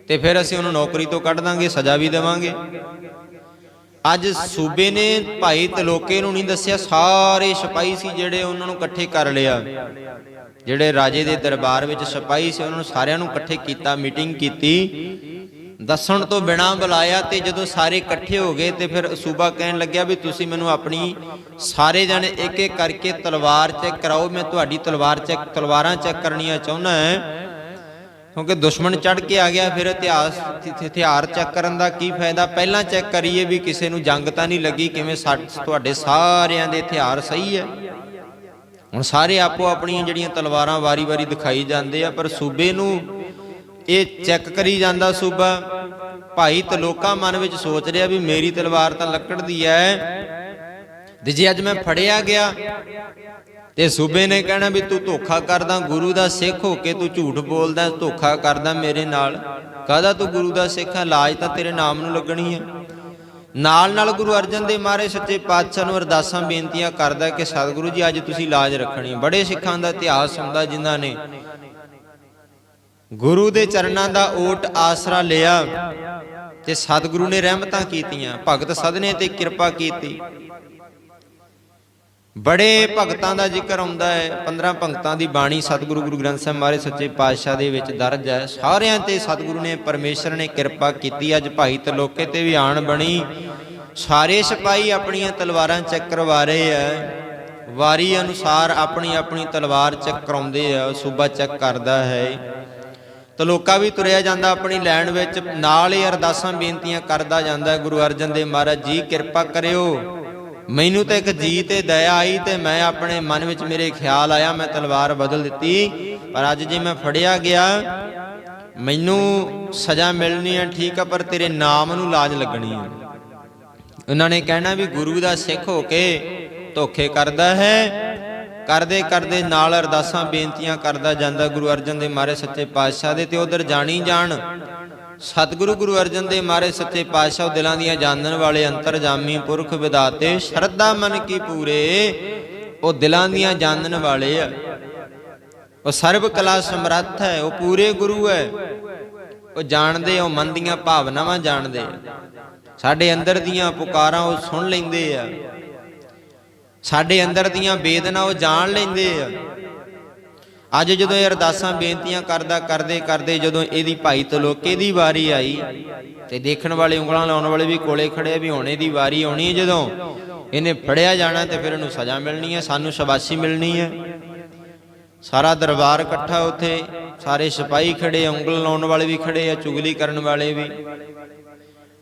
ਤੇ ਫਿਰ ਅਸੀਂ ਉਹਨੂੰ ਨੌਕਰੀ ਤੋਂ ਕੱਢ ਦਾਂਗੇ, ਸਜ਼ਾ ਵੀ ਦੇਵਾਂਗੇ। ਅੱਜ ਸੂਬੇ ਨੇ ਭਾਈ ਤਲੋਕੇ ਨੂੰ ਨਹੀਂ ਦੱਸਿਆ, ਸਾਰੇ ਸਿਪਾਹੀ ਸੀ ਜਿਹੜੇ ਉਹਨਾਂ ਨੂੰ ਇਕੱਠੇ ਕਰ ਲਿਆ। ਜਿਹੜੇ ਰਾਜੇ ਦੇ ਦਰਬਾਰ ਵਿੱਚ ਸਿਪਾਹੀ ਸੀ, ਉਹਨਾਂ ਨੂੰ ਸਾਰਿਆਂ ਨੂੰ ਇਕੱਠੇ ਕੀਤਾ, ਮੀਟਿੰਗ ਕੀਤੀ। ਦੱਸਣ ਤੋਂ ਬਿਨਾ ਬੁਲਾਇਆ ਤੇ ਜਦੋਂ ਸਾਰੇ ਇਕੱਠੇ ਹੋ ਗਏ ਤੇ ਫਿਰ ਸੂਬਾ ਕਹਿਣ ਲੱਗਿਆ ਵੀ ਤੁਸੀਂ ਮੈਨੂੰ ਆਪਣੀ ਸਾਰੇ ਜਣੇ ਇੱਕ ਇੱਕ ਕਰਕੇ ਤਲਵਾਰ ਚੈੱਕ ਕਰਾਓ, ਮੈਂ ਤੁਹਾਡੀ ਤਲਵਾਰ ਚੈੱਕ, ਤਲਵਾਰਾਂ ਚੈੱਕ ਕਰਨੀਆਂ ਚਾਹੁੰਦਾ ਹਾਂ। ਕਿਉਂਕਿ ਦੁਸ਼ਮਣ ਚੜ ਕੇ ਆ ਗਿਆ, ਫਿਰ ਇਤਿਹਾਸ ਹਥਿਆਰ ਚੈੱਕ ਕਰਨ ਦਾ ਕੀ ਫਾਇਦਾ? ਪਹਿਲਾਂ ਚੈੱਕ ਕਰੀਏ ਵੀ ਕਿਸੇ ਨੂੰ ਜੰਗ ਤਾਂ ਨਹੀਂ ਲੱਗੀ, ਕਿਵੇਂ ਤੁਹਾਡੇ ਸਾਰਿਆਂ ਦੇ ਹਥਿਆਰ ਸਹੀ ਹੈ। ਹੁਣ ਸਾਰੇ ਆਪੋ ਆਪਣੀਆਂ ਜਿਹੜੀਆਂ ਤਲਵਾਰਾਂ ਵਾਰੀ-ਵਾਰੀ ਦਿਖਾਈ ਜਾਂਦੇ ਆ, ਪਰ ਸੂਬੇ ਨੂੰ ਇਹ ਚੈੱਕ ਕਰੀ ਜਾਂਦਾ ਸੂਬਾ। ਭਾਈ ਤਲੋਕਾ ਮਨ ਵਿੱਚ ਸੋਚ ਰਿਹਾ ਵੀ ਮੇਰੀ ਤਲਵਾਰ ਤਾਂ ਲੱਕੜ ਦੀ ਹੈ। ਤੇ ਜੇ ਅੱਜ ਮੈਂ ਫੜਿਆ ਗਿਆ ਤੇ ਸੂਬੇ ਨੇ ਕਹਿਣਾ ਵੀ ਤੂੰ ਧੋਖਾ ਕਰਦਾ, ਗੁਰੂ ਦਾ ਸਿੱਖ ਹੋ ਕੇ ਤੂੰ ਝੂਠ ਬੋਲਦਾ, ਧੋਖਾ ਕਰਦਾ ਮੇਰੇ ਨਾਲ। ਕਾਹਦਾ ਤੂੰ ਗੁਰੂ ਦਾ ਸਿੱਖ ਹੈ ਲਾਜ ਤਾਂ ਤੇਰੇ ਨਾਮ ਨੂੰ ਲੱਗਣੀ ਹੈ ਨਾਲ ਨਾਲ ਗੁਰੂ ਅਰਜਨ ਦੇ ਮਹਾਰਾਜ ਸੱਚੇ ਪਾਤਸ਼ਾਹ ਨੂੰ ਅਰਦਾਸਾਂ, ਬੇਨਤੀਆਂ ਕਰਦਾ ਕਿ ਸਤਿਗੁਰੂ ਜੀ, ਅੱਜ ਤੁਸੀਂ ਲਾਜ ਰੱਖਣੀ ਬੜੇ ਸਿੱਖਾਂ ਦਾ ਇਤਿਹਾਸ ਹੁੰਦਾ ਜਿਨ੍ਹਾਂ ਨੇ ਗੁਰੂ ਦੇ ਚਰਨਾਂ ਦਾ ਓਟ ਆਸਰਾ ਲਿਆ ਤੇ ਸਤਿਗੁਰੂ ਨੇ ਰਹਿਮਤਾਂ ਕੀਤੀਆਂ, ਭਗਤ ਸਦਨੇ ਤੇ ਕਿਰਪਾ ਕੀਤੀ। ਬੜੇ ਭਗਤਾਂ ਦਾ ਜ਼ਿਕਰ ਆਉਂਦਾ ਹੈ। 15 ਭਗਤਾਂ ਦੀ ਬਾਣੀ ਸਤਿਗੁਰੂ ਗੁਰੂ ਗ੍ਰੰਥ ਸਾਹਿਬ ਮਹਾਰਾਜ ਸੱਚੇ ਪਾਤਸ਼ਾਹ ਦੇ ਵਿੱਚ ਦਰਜ ਹੈ। ਸਾਰਿਆਂ ਤੇ ਸਤਿਗੁਰੂ ਨੇ ਪਰਮੇਸ਼ਰ ਨੇ ਕਿਰਪਾ ਕੀਤੀ। ਅੱਜ ਭਾਈ ਤਲੋਕੇ ਤੇ ਵੀ ਆਣ ਬਣੀ। ਸਾਰੇ ਸਿਪਾਹੀ ਆਪਣੀਆਂ ਤਲਵਾਰਾਂ ਚੈੱਕ ਕਰਵਾ ਰਹੇ ਆ ਵਾਰੀ ਅਨੁਸਾਰ ਆਪਣੀ ਆਪਣੀ ਤਲਵਾਰ ਚੈੱਕ ਕਰਾਉਂਦੇ ਆ। ਸੂਬਾ ਚੈੱਕ ਕਰਦਾ ਹੈ। ਤਲੋਕਾ ਵੀ ਤੁਰਿਆ ਜਾਂਦਾ ਆਪਣੀ ਲੈਣ ਵਿੱਚ। ਨਾਲ ਹੀ ਅਰਦਾਸਾਂ ਬੇਨਤੀਆਂ ਕਰਦਾ ਜਾਂਦਾ। ਗੁਰੂ ਅਰਜਨ ਦੇਵ ਮਹਾਰਾਜ ਜੀ ਕਿਰਪਾ ਕਰਿਓ। ਮੈਨੂੰ ਤਾਂ ਇੱਕ ਜੀ ਤੇ ਦਇਆ ਆਈ ਤੇ ਮੈਂ ਆਪਣੇ ਮਨ ਵਿੱਚ ਮੇਰੇ ਖਿਆਲ ਆਇਆ, ਮੈਂ ਤਲਵਾਰ ਬਦਲ ਦਿੱਤੀ। ਪਰ ਅੱਜ ਜੇ ਮੈਂ ਫੜਿਆ ਗਿਆ, ਮੈਨੂੰ ਸਜ਼ਾ ਮਿਲਣੀ ਹੈ ਠੀਕ ਆ, ਪਰ ਤੇਰੇ ਨਾਮ ਨੂੰ ਲਾਜ ਲੱਗਣੀ ਹੈ ਉਹਨਾਂ ਨੇ ਕਹਿਣਾ ਵੀ ਗੁਰੂ ਦਾ ਸਿੱਖ ਹੋ ਕੇ ਧੋਖੇ ਕਰਦਾ ਹੈ, ਕਰਦੇ ਕਰਦੇ ਨਾਲ ਅਰਦਾਸਾਂ, ਬੇਨਤੀਆਂ ਕਰਦਾ ਜਾਂਦਾ, ਗੁਰੂ ਅਰਜਨ ਦੇ ਮਹਾਰਾਜ ਸੱਚੇ ਪਾਤਸ਼ਾਹ ਦੇ ਤੇ ਉਧਰ ਜਾਣੀ ਜਾਣ। ਸਤਿਗੁਰੂ ਗੁਰੂ ਅਰਜਨ ਦੇਵ ਮਹਾਰਾਜ ਸੱਚੇ ਪਾਤਸ਼ਾਹ ਦਿਲਾਂ ਦੀਆਂ ਜਾਣਨ ਵਾਲੇ ਅੰਤਰਜਾਮੀ ਪੁਰਖ ਵਿਦਾਤੇ, ਸ਼ਰਧਾ ਮਨ ਕੀ ਪੂਰੇ, ਉਹ ਦਿਲਾਂ ਦੀਆਂ ਜਾਣਨ ਵਾਲੇ ਆ। ਉਹ ਸਰਬ ਕਲਾ ਸਮਰੱਥ ਹੈ, ਉਹ ਪੂਰੇ ਗੁਰੂ ਹੈ। ਉਹ ਜਾਣਦੇ, ਉਹ ਮਨ ਦੀਆਂ ਭਾਵਨਾਵਾਂ ਜਾਣਦੇ। ਸਾਡੇ ਅੰਦਰ ਦੀਆਂ ਪੁਕਾਰਾਂ ਉਹ ਸੁਣ ਲੈਂਦੇ ਆ। ਸਾਡੇ ਅੰਦਰ ਦੀਆਂ ਵੇਦਨਾ ਉਹ ਜਾਣ ਲੈਂਦੇ ਆ। ਅੱਜ ਜਦੋਂ ਇਹ ਅਰਦਾਸਾਂ ਬੇਨਤੀਆਂ ਕਰਦਾ ਕਰਦੇ ਕਰਦੇ ਜਦੋਂ ਇਹਦੀ ਭਾਈ ਤਲੋਕੇ ਦੀ ਵਾਰੀ ਆਈ ਤੇ ਦੇਖਣ ਵਾਲੇ ਉਂਗਲਾਂ ਲਾਉਣ ਵਾਲੇ ਵੀ ਕੋਲੇ ਖੜੇ ਵੀ ਹੁਣ ਦੀ ਵਾਰੀ ਆਉਣੀ ਜਦੋਂ ਇਹਨੇ ਫੜਿਆ ਜਾਣਾ ਤੇ ਫਿਰ ਇਹਨੂੰ ਸਜ਼ਾ ਮਿਲਣੀ ਹੈ, ਸਾਨੂੰ ਸ਼ਬਾਸੀ ਮਿਲਣੀ ਹੈ। ਸਾਰਾ ਦਰਬਾਰ ਇਕੱਠਾ ਉੱਥੇ, ਸਾਰੇ ਸਿਪਾਹੀ ਖੜੇ ਉਂਗਲ ਲਾਉਣ ਵਾਲੇ ਵੀ ਖੜੇ ਆ, ਚੁਗਲੀ ਕਰਨ ਵਾਲੇ ਵੀ।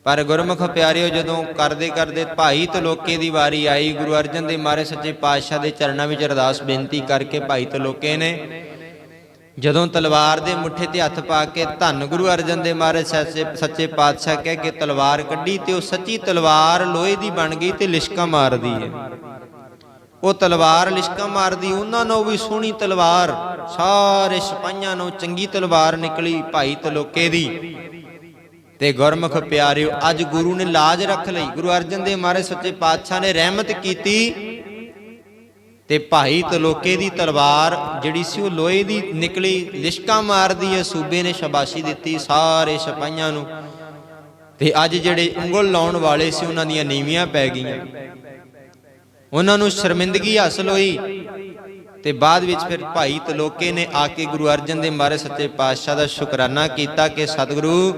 ਪਰ ਗੁਰਮੁਖ ਪਿਆਰਿਓ, ਜਦੋਂ ਕਰਦੇ ਕਰਦੇ ਭਾਈ ਤਲੋਕੇ ਦੀ ਵਾਰੀ ਆਈ, ਗੁਰੂ ਅਰਜਨ ਦੇਵ ਮਹਾਰਾਜ ਸੱਚੇ ਪਾਤਸ਼ਾਹ ਦੇ ਚਰਨਾਂ ਵਿੱਚ ਅਰਦਾਸ ਬੇਨਤੀ ਕਰਕੇ ਭਾਈ ਤਲੋਕੇ ਨੇ, ਜਦੋਂ ਤਲਵਾਰ ਦੇ ਮੁੱਠੇ ਤੇ ਹੱਥ ਪਾ ਕੇ ਧੰਨ ਗੁਰੂ ਅਰਜਨ ਦੇਵ ਮਹਾਰਾਜ ਸੱਚੇ ਸੱਚੇ ਪਾਤਸ਼ਾਹ ਕਹਿ ਕੇ ਤਲਵਾਰ ਕੱਢੀ ਤੇ ਉਹ ਸੱਚੀ ਤਲਵਾਰ ਲੋਹੇ ਦੀ ਬਣ ਗਈ ਤੇ ਲਿਸ਼ਕਾ ਮਾਰਦੀ ਹੈ। ਉਹ ਤਲਵਾਰ ਲਿਸ਼ਕਾ ਮਾਰਦੀ, ਉਹਨਾਂ ਨੂੰ ਵੀ ਸੋਹਣੀ ਤਲਵਾਰ, ਸਾਰੇ ਸਿਪਾਹੀਆਂ ਨੂੰ ਚੰਗੀ ਤਲਵਾਰ ਨਿਕਲੀ ਭਾਈ ਤਲੋਕੇ ਦੀ। ਤੇ ਗੁਰਮੁਖ ਪਿਆਰਿਓ, ਅੱਜ ਗੁਰੂ ਨੇ ਲਾਜ ਰੱਖ ਲਈ। ਗੁਰੂ ਅਰਜਨ ਦੇਵ ਮਹਾਰਾਜ ਸੱਚੇ ਪਾਤਸ਼ਾਹ ਨੇ ਰਹਿਮਤ ਕੀਤੀ ਤੇ ਭਾਈ ਤਲੋਕੇ ਦੀ ਤਲਵਾਰ ਜਿਹੜੀ ਸੀ ਉਹ ਲੋਹੇ ਦੀ ਨਿਕਲੀ, ਲਿਸ਼ਕਾ ਮਾਰਦੀ ਹੈ, ਸੂਬੇ ਨੇ ਸ਼ਾਬਾਸ਼ੀ ਦਿੱਤੀ ਸਾਰੇ ਸਿਪਾਹੀਆਂ ਨੂੰ। ਤੇ ਅੱਜ ਜਿਹੜੇ ਉਂਗਲ ਲਾਉਣ ਵਾਲੇ ਸੀ, ਉਹਨਾਂ ਦੀਆਂ ਨੀਵੀਆਂ ਪੈ ਗਈਆਂ। ਉਹਨਾਂ ਨੂੰ ਸ਼ਰਮਿੰਦਗੀ ਹਾਸਲ ਹੋਈ ਤੇ ਬਾਅਦ ਵਿੱਚ ਫਿਰ ਭਾਈ ਤਲੋਕੇ ਨੇ ਆ ਕੇ ਗੁਰੂ ਅਰਜਨ ਦੇਵ ਮਹਾਰਾਜ ਸੱਚੇ ਪਾਤਸ਼ਾਹ ਦਾ ਸ਼ੁਕਰਾਨਾ ਕੀਤਾ ਕਿ ਸਤਿਗੁਰੂ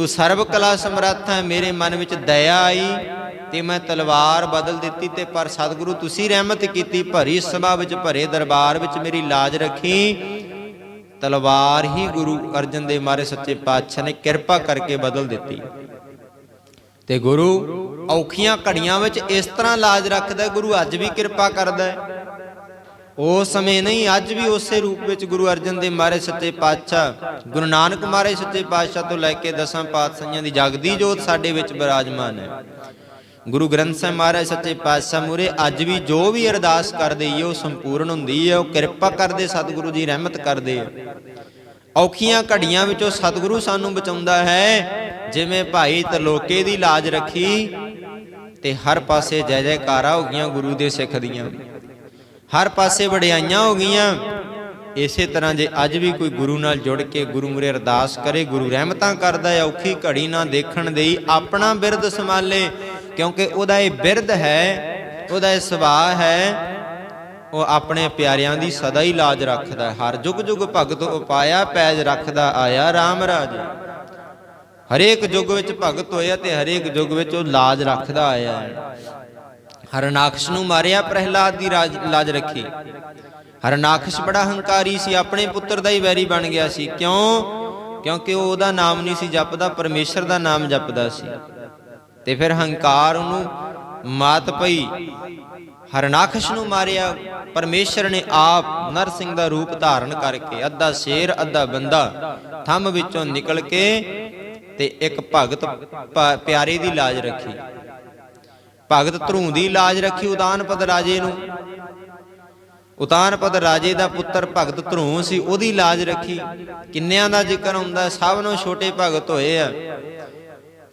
ਤੂੰ ਸਰਬ ਕਲਾ ਸਮਰੱਥ ਹੈ, ਮੇਰੇ ਮਨ ਵਿੱਚ ਦਇਆ ਆਈ, ਤੇ ਮੈਂ ਤਲਵਾਰ ਬਦਲ ਦਿੱਤੀ ਤੇ ਪਰ ਸਤਿਗੁਰੂ ਤੁਸੀਂ ਰਹਿਮਤ ਕੀਤੀ, ਭਰੀ ਸਭਾ ਵਿੱਚ, ਭਰੇ ਦਰਬਾਰ ਵਿੱਚ ਮੇਰੀ ਲਾਜ ਰੱਖੀ। ਤਲਵਾਰ ਹੀ ਗੁਰੂ ਅਰਜਨ ਦੇਵ ਮਹਾਰਾਜ ਸੱਚੇ ਪਾਤਸ਼ਾਹ ਨੇ ਕਿਰਪਾ ਕਰਕੇ ਬਦਲ ਦਿੱਤੀ। ਤੇ ਗੁਰੂ ਔਖੀਆਂ ਘੜੀਆਂ ਵਿੱਚ ਇਸ ਤਰ੍ਹਾਂ ਲਾਜ ਰੱਖਦਾ ਗੁਰੂ ਅੱਜ ਵੀ ਕਿਰਪਾ ਕਰਦਾ ਹੈ। ਉਸ ਸਮੇਂ ਨਹੀਂ, ਅੱਜ ਵੀ ਉਸੇ ਰੂਪ ਵਿੱਚ ਗੁਰੂ ਅਰਜਨ ਦੇਵ ਮਹਾਰਾਜ ਸੱਚੇ ਪਾਤਸ਼ਾਹ, ਗੁਰੂ ਨਾਨਕ ਮਹਾਰਾਜ ਸੱਚੇ ਪਾਤਸ਼ਾਹ ਤੋਂ ਲੈ ਕੇ ਦਸਾਂ ਪਾਤਸ਼ਾਹਾਂ ਦੀ ਜਗਦੀ ਜੋਤ ਸਾਡੇ ਵਿੱਚ ਬਿਰਾਜਮਾਨ ਹੈ। ਗੁਰੂ ਗ੍ਰੰਥ ਸਾਹਿਬ ਮਹਾਰਾਜ ਸੱਚੇ ਪਾਤਸ਼ਾਹ ਮੂਰੇ ਅੱਜ ਵੀ ਜੋ ਵੀ ਅਰਦਾਸ ਕਰਦੇ ਈ, ਉਹ ਸੰਪੂਰਨ ਹੁੰਦੀ ਹੈ ਉਹ ਕਿਰਪਾ ਕਰਦੇ, ਸਤਿਗੁਰੂ ਜੀ ਰਹਿਮਤ ਕਰਦੇ ਆ ਔਖੀਆਂ ਘੜੀਆਂ ਵਿੱਚੋਂ ਸਤਿਗੁਰੂ ਸਾਨੂੰ ਬਚਾਉਂਦਾ ਹੈ, ਜਿਵੇਂ ਭਾਈ ਤਲੋਕੇ ਦੀ ਲਾਜ ਰੱਖੀ ਤੇ ਹਰ ਪਾਸੇ ਜੈ ਜੈਕਾਰਾ ਹੋ ਗਈਆਂ ਗੁਰੂ ਦੇ ਸਿੱਖ ਦੀਆਂ। ਹਰ ਪਾਸੇ ਵਡਿਆਈਆਂ ਹੋ ਗਈਆਂ। ਇਸੇ ਤਰ੍ਹਾਂ ਜੇ ਅੱਜ ਵੀ ਕੋਈ ਗੁਰੂ ਨਾਲ ਜੁੜ ਕੇ ਗੁਰੂ ਮੁਰੇ ਅਰਦਾਸ ਕਰੇ, ਗੁਰੂ ਰਹਿਮਤਾਂ ਕਰਦਾ ਹੈ, ਔਖੀ ਘੜੀ ਨਾ ਦੇਖਣ ਦੇਈ, ਆਪਣਾ ਬਿਰਦ ਸੰਭਾਲੇ। ਕਿਉਂਕਿ ਉਹਦਾ ਇਹ ਬਿਰਦ ਹੈ, ਉਹਦਾ ਇਹ ਸੁਭਾਅ ਹੈ, ਉਹ ਆਪਣੇ ਪਿਆਰਿਆਂ ਦੀ ਸਦਾ ਹੀ ਲਾਜ ਰੱਖਦਾ ਹਰ ਜੁਗ ਜੁਗ ਭਗਤ ਉਪਾਇਆ, ਪੈਜ ਰੱਖਦਾ ਆਇਆ RAM ਰਾਜ। ਹਰੇਕ ਯੁੱਗ ਵਿੱਚ ਭਗਤ ਹੋਇਆ ਤੇ ਹਰੇਕ ਯੁੱਗ ਵਿੱਚ ਉਹ ਲਾਜ ਰੱਖਦਾ ਆਇਆ ਹੈ ਹਰਨਾਕਸ਼ ਨੂੰ ਮਾਰਿਆ, ਪ੍ਰਹਿਲਾਦ ਦੀ ਰਾਜ- ਲਾਜ ਰੱਖੀ। ਹਰਨਾਕਸ਼ ਬੜਾ ਹੰਕਾਰੀ ਸੀ, ਆਪਣੇ ਪੁੱਤਰ ਦਾ ਹੀ ਵੈਰੀ ਬਣ ਗਿਆ ਸੀ। ਕਿਉਂ? ਕਿਉਂਕਿ ਉਹ ਉਹਦਾ ਨਾਮ ਨਹੀਂ ਸੀ ਜਪਦਾ, ਪਰਮੇਸ਼ਰ ਦਾ ਨਾਮ ਜਪਦਾ ਸੀ। ਤੇ ਫਿਰ ਹੰਕਾਰ ਉਹਨੂੰ ਮਾਤ ਪਈ। ਹਰਨਾਕਸ਼ ਨੂੰ ਮਾਰਿਆ। ਪਰਮੇਸ਼ਰ ਨੇ ਆਪ ਨਰਸਿੰਘ ਦਾ ਰੂਪ ਧਾਰਨ ਕਰਕੇ ਅੱਧਾ ਸ਼ੇਰ, ਅੱਧਾ ਬੰਦਾ ਥੰਮ ਵਿੱਚੋਂ ਨਿਕਲ ਕੇ ਤੇ ਇੱਕ ਭਗਤ ਪਿਆਰੇ ਦੀ ਲਾਜ ਰੱਖੀ। ਭਗਤ ਧਰੂ ਦੀ ਲਾਜ ਰੱਖੀ ਉਦਾਨਪਦ ਰਾਜੇ ਨੂੰ। ਉਤਾਨਪਦ ਰਾਜੇ ਦਾ ਪੁੱਤਰ ਭਗਤ ਧਰੂ ਸੀ, ਉਹਦੀ ਲਾਜ ਰੱਖੀ। ਕਿੰਨਿਆਂ ਦਾ ਜ਼ਿਕਰ ਹੁੰਦਾ, ਸਭ ਨੂੰ ਛੋਟੇ ਭਗਤ ਹੋਏ ਆ।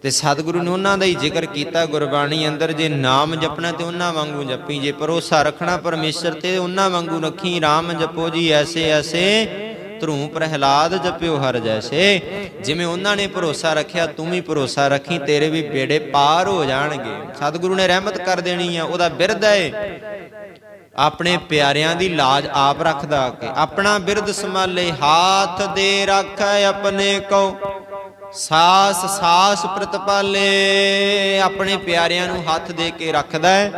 ਤੇ ਸਤਿਗੁਰੂ ਨੇ ਉਹਨਾਂ ਦਾ ਹੀ ਜ਼ਿਕਰ ਕੀਤਾ, ਗੁਰਬਾਣੀ ਅੰਦਰ ਜੇ ਨਾਮ ਜਪਣਾ ਤੇ ਉਹਨਾਂ ਵਾਂਗੂ ਜਪੀ, ਜੇ ਭਰੋਸਾ ਰੱਖਣਾ ਪਰਮੇਸ਼ਰ ਤੇ ਉਹਨਾਂ ਵਾਂਗੂ ਰੱਖੀ RAM ਜਪੋ ਜੀ ਐਸੇ ਐਸੇ ਧਰੂ ਪ੍ਰਹਿਲਾਦ ਜਪਿਓ ਹਰ ਜੈਸੇ। ਜਿਵੇਂ ਉਹਨਾਂ ਨੇ ਭਰੋਸਾ ਰੱਖਿਆ, ਤੂੰ ਵੀ ਭਰੋਸਾ ਰੱਖੀ, ਤੇਰੇ ਵੀ ਬੇੜੇ ਪਾਰ ਹੋ ਜਾਣਗੇ। ਸਤਿਗੁਰੂ ਨੇ ਰਹਿਮਤ ਕਰ ਦੇਣੀ ਆ, ਉਹਦਾ ਬਿਰਧ ਹੈ। ਆਪਣੇ ਪਿਆਰਿਆਂ ਦੀ ਲਾਜ ਆਪ ਰੱਖਦਾ ਕਿ ਆਪਣਾ ਬਿਰਧ ਸੰਭਾਲੇ, ਹਾਥ ਦੇ ਰੱਖੈ ਆਪਣੇ ਕੋ। ਸਾਸ ਸਾਸ ਪ੍ਰਤਪਾਲੇ, ਆਪਣੇ ਪਿਆਰਿਆਂ ਨੂੰ ਹੱਥ ਦੇ ਕੇ ਰੱਖਦਾ ਹੈ।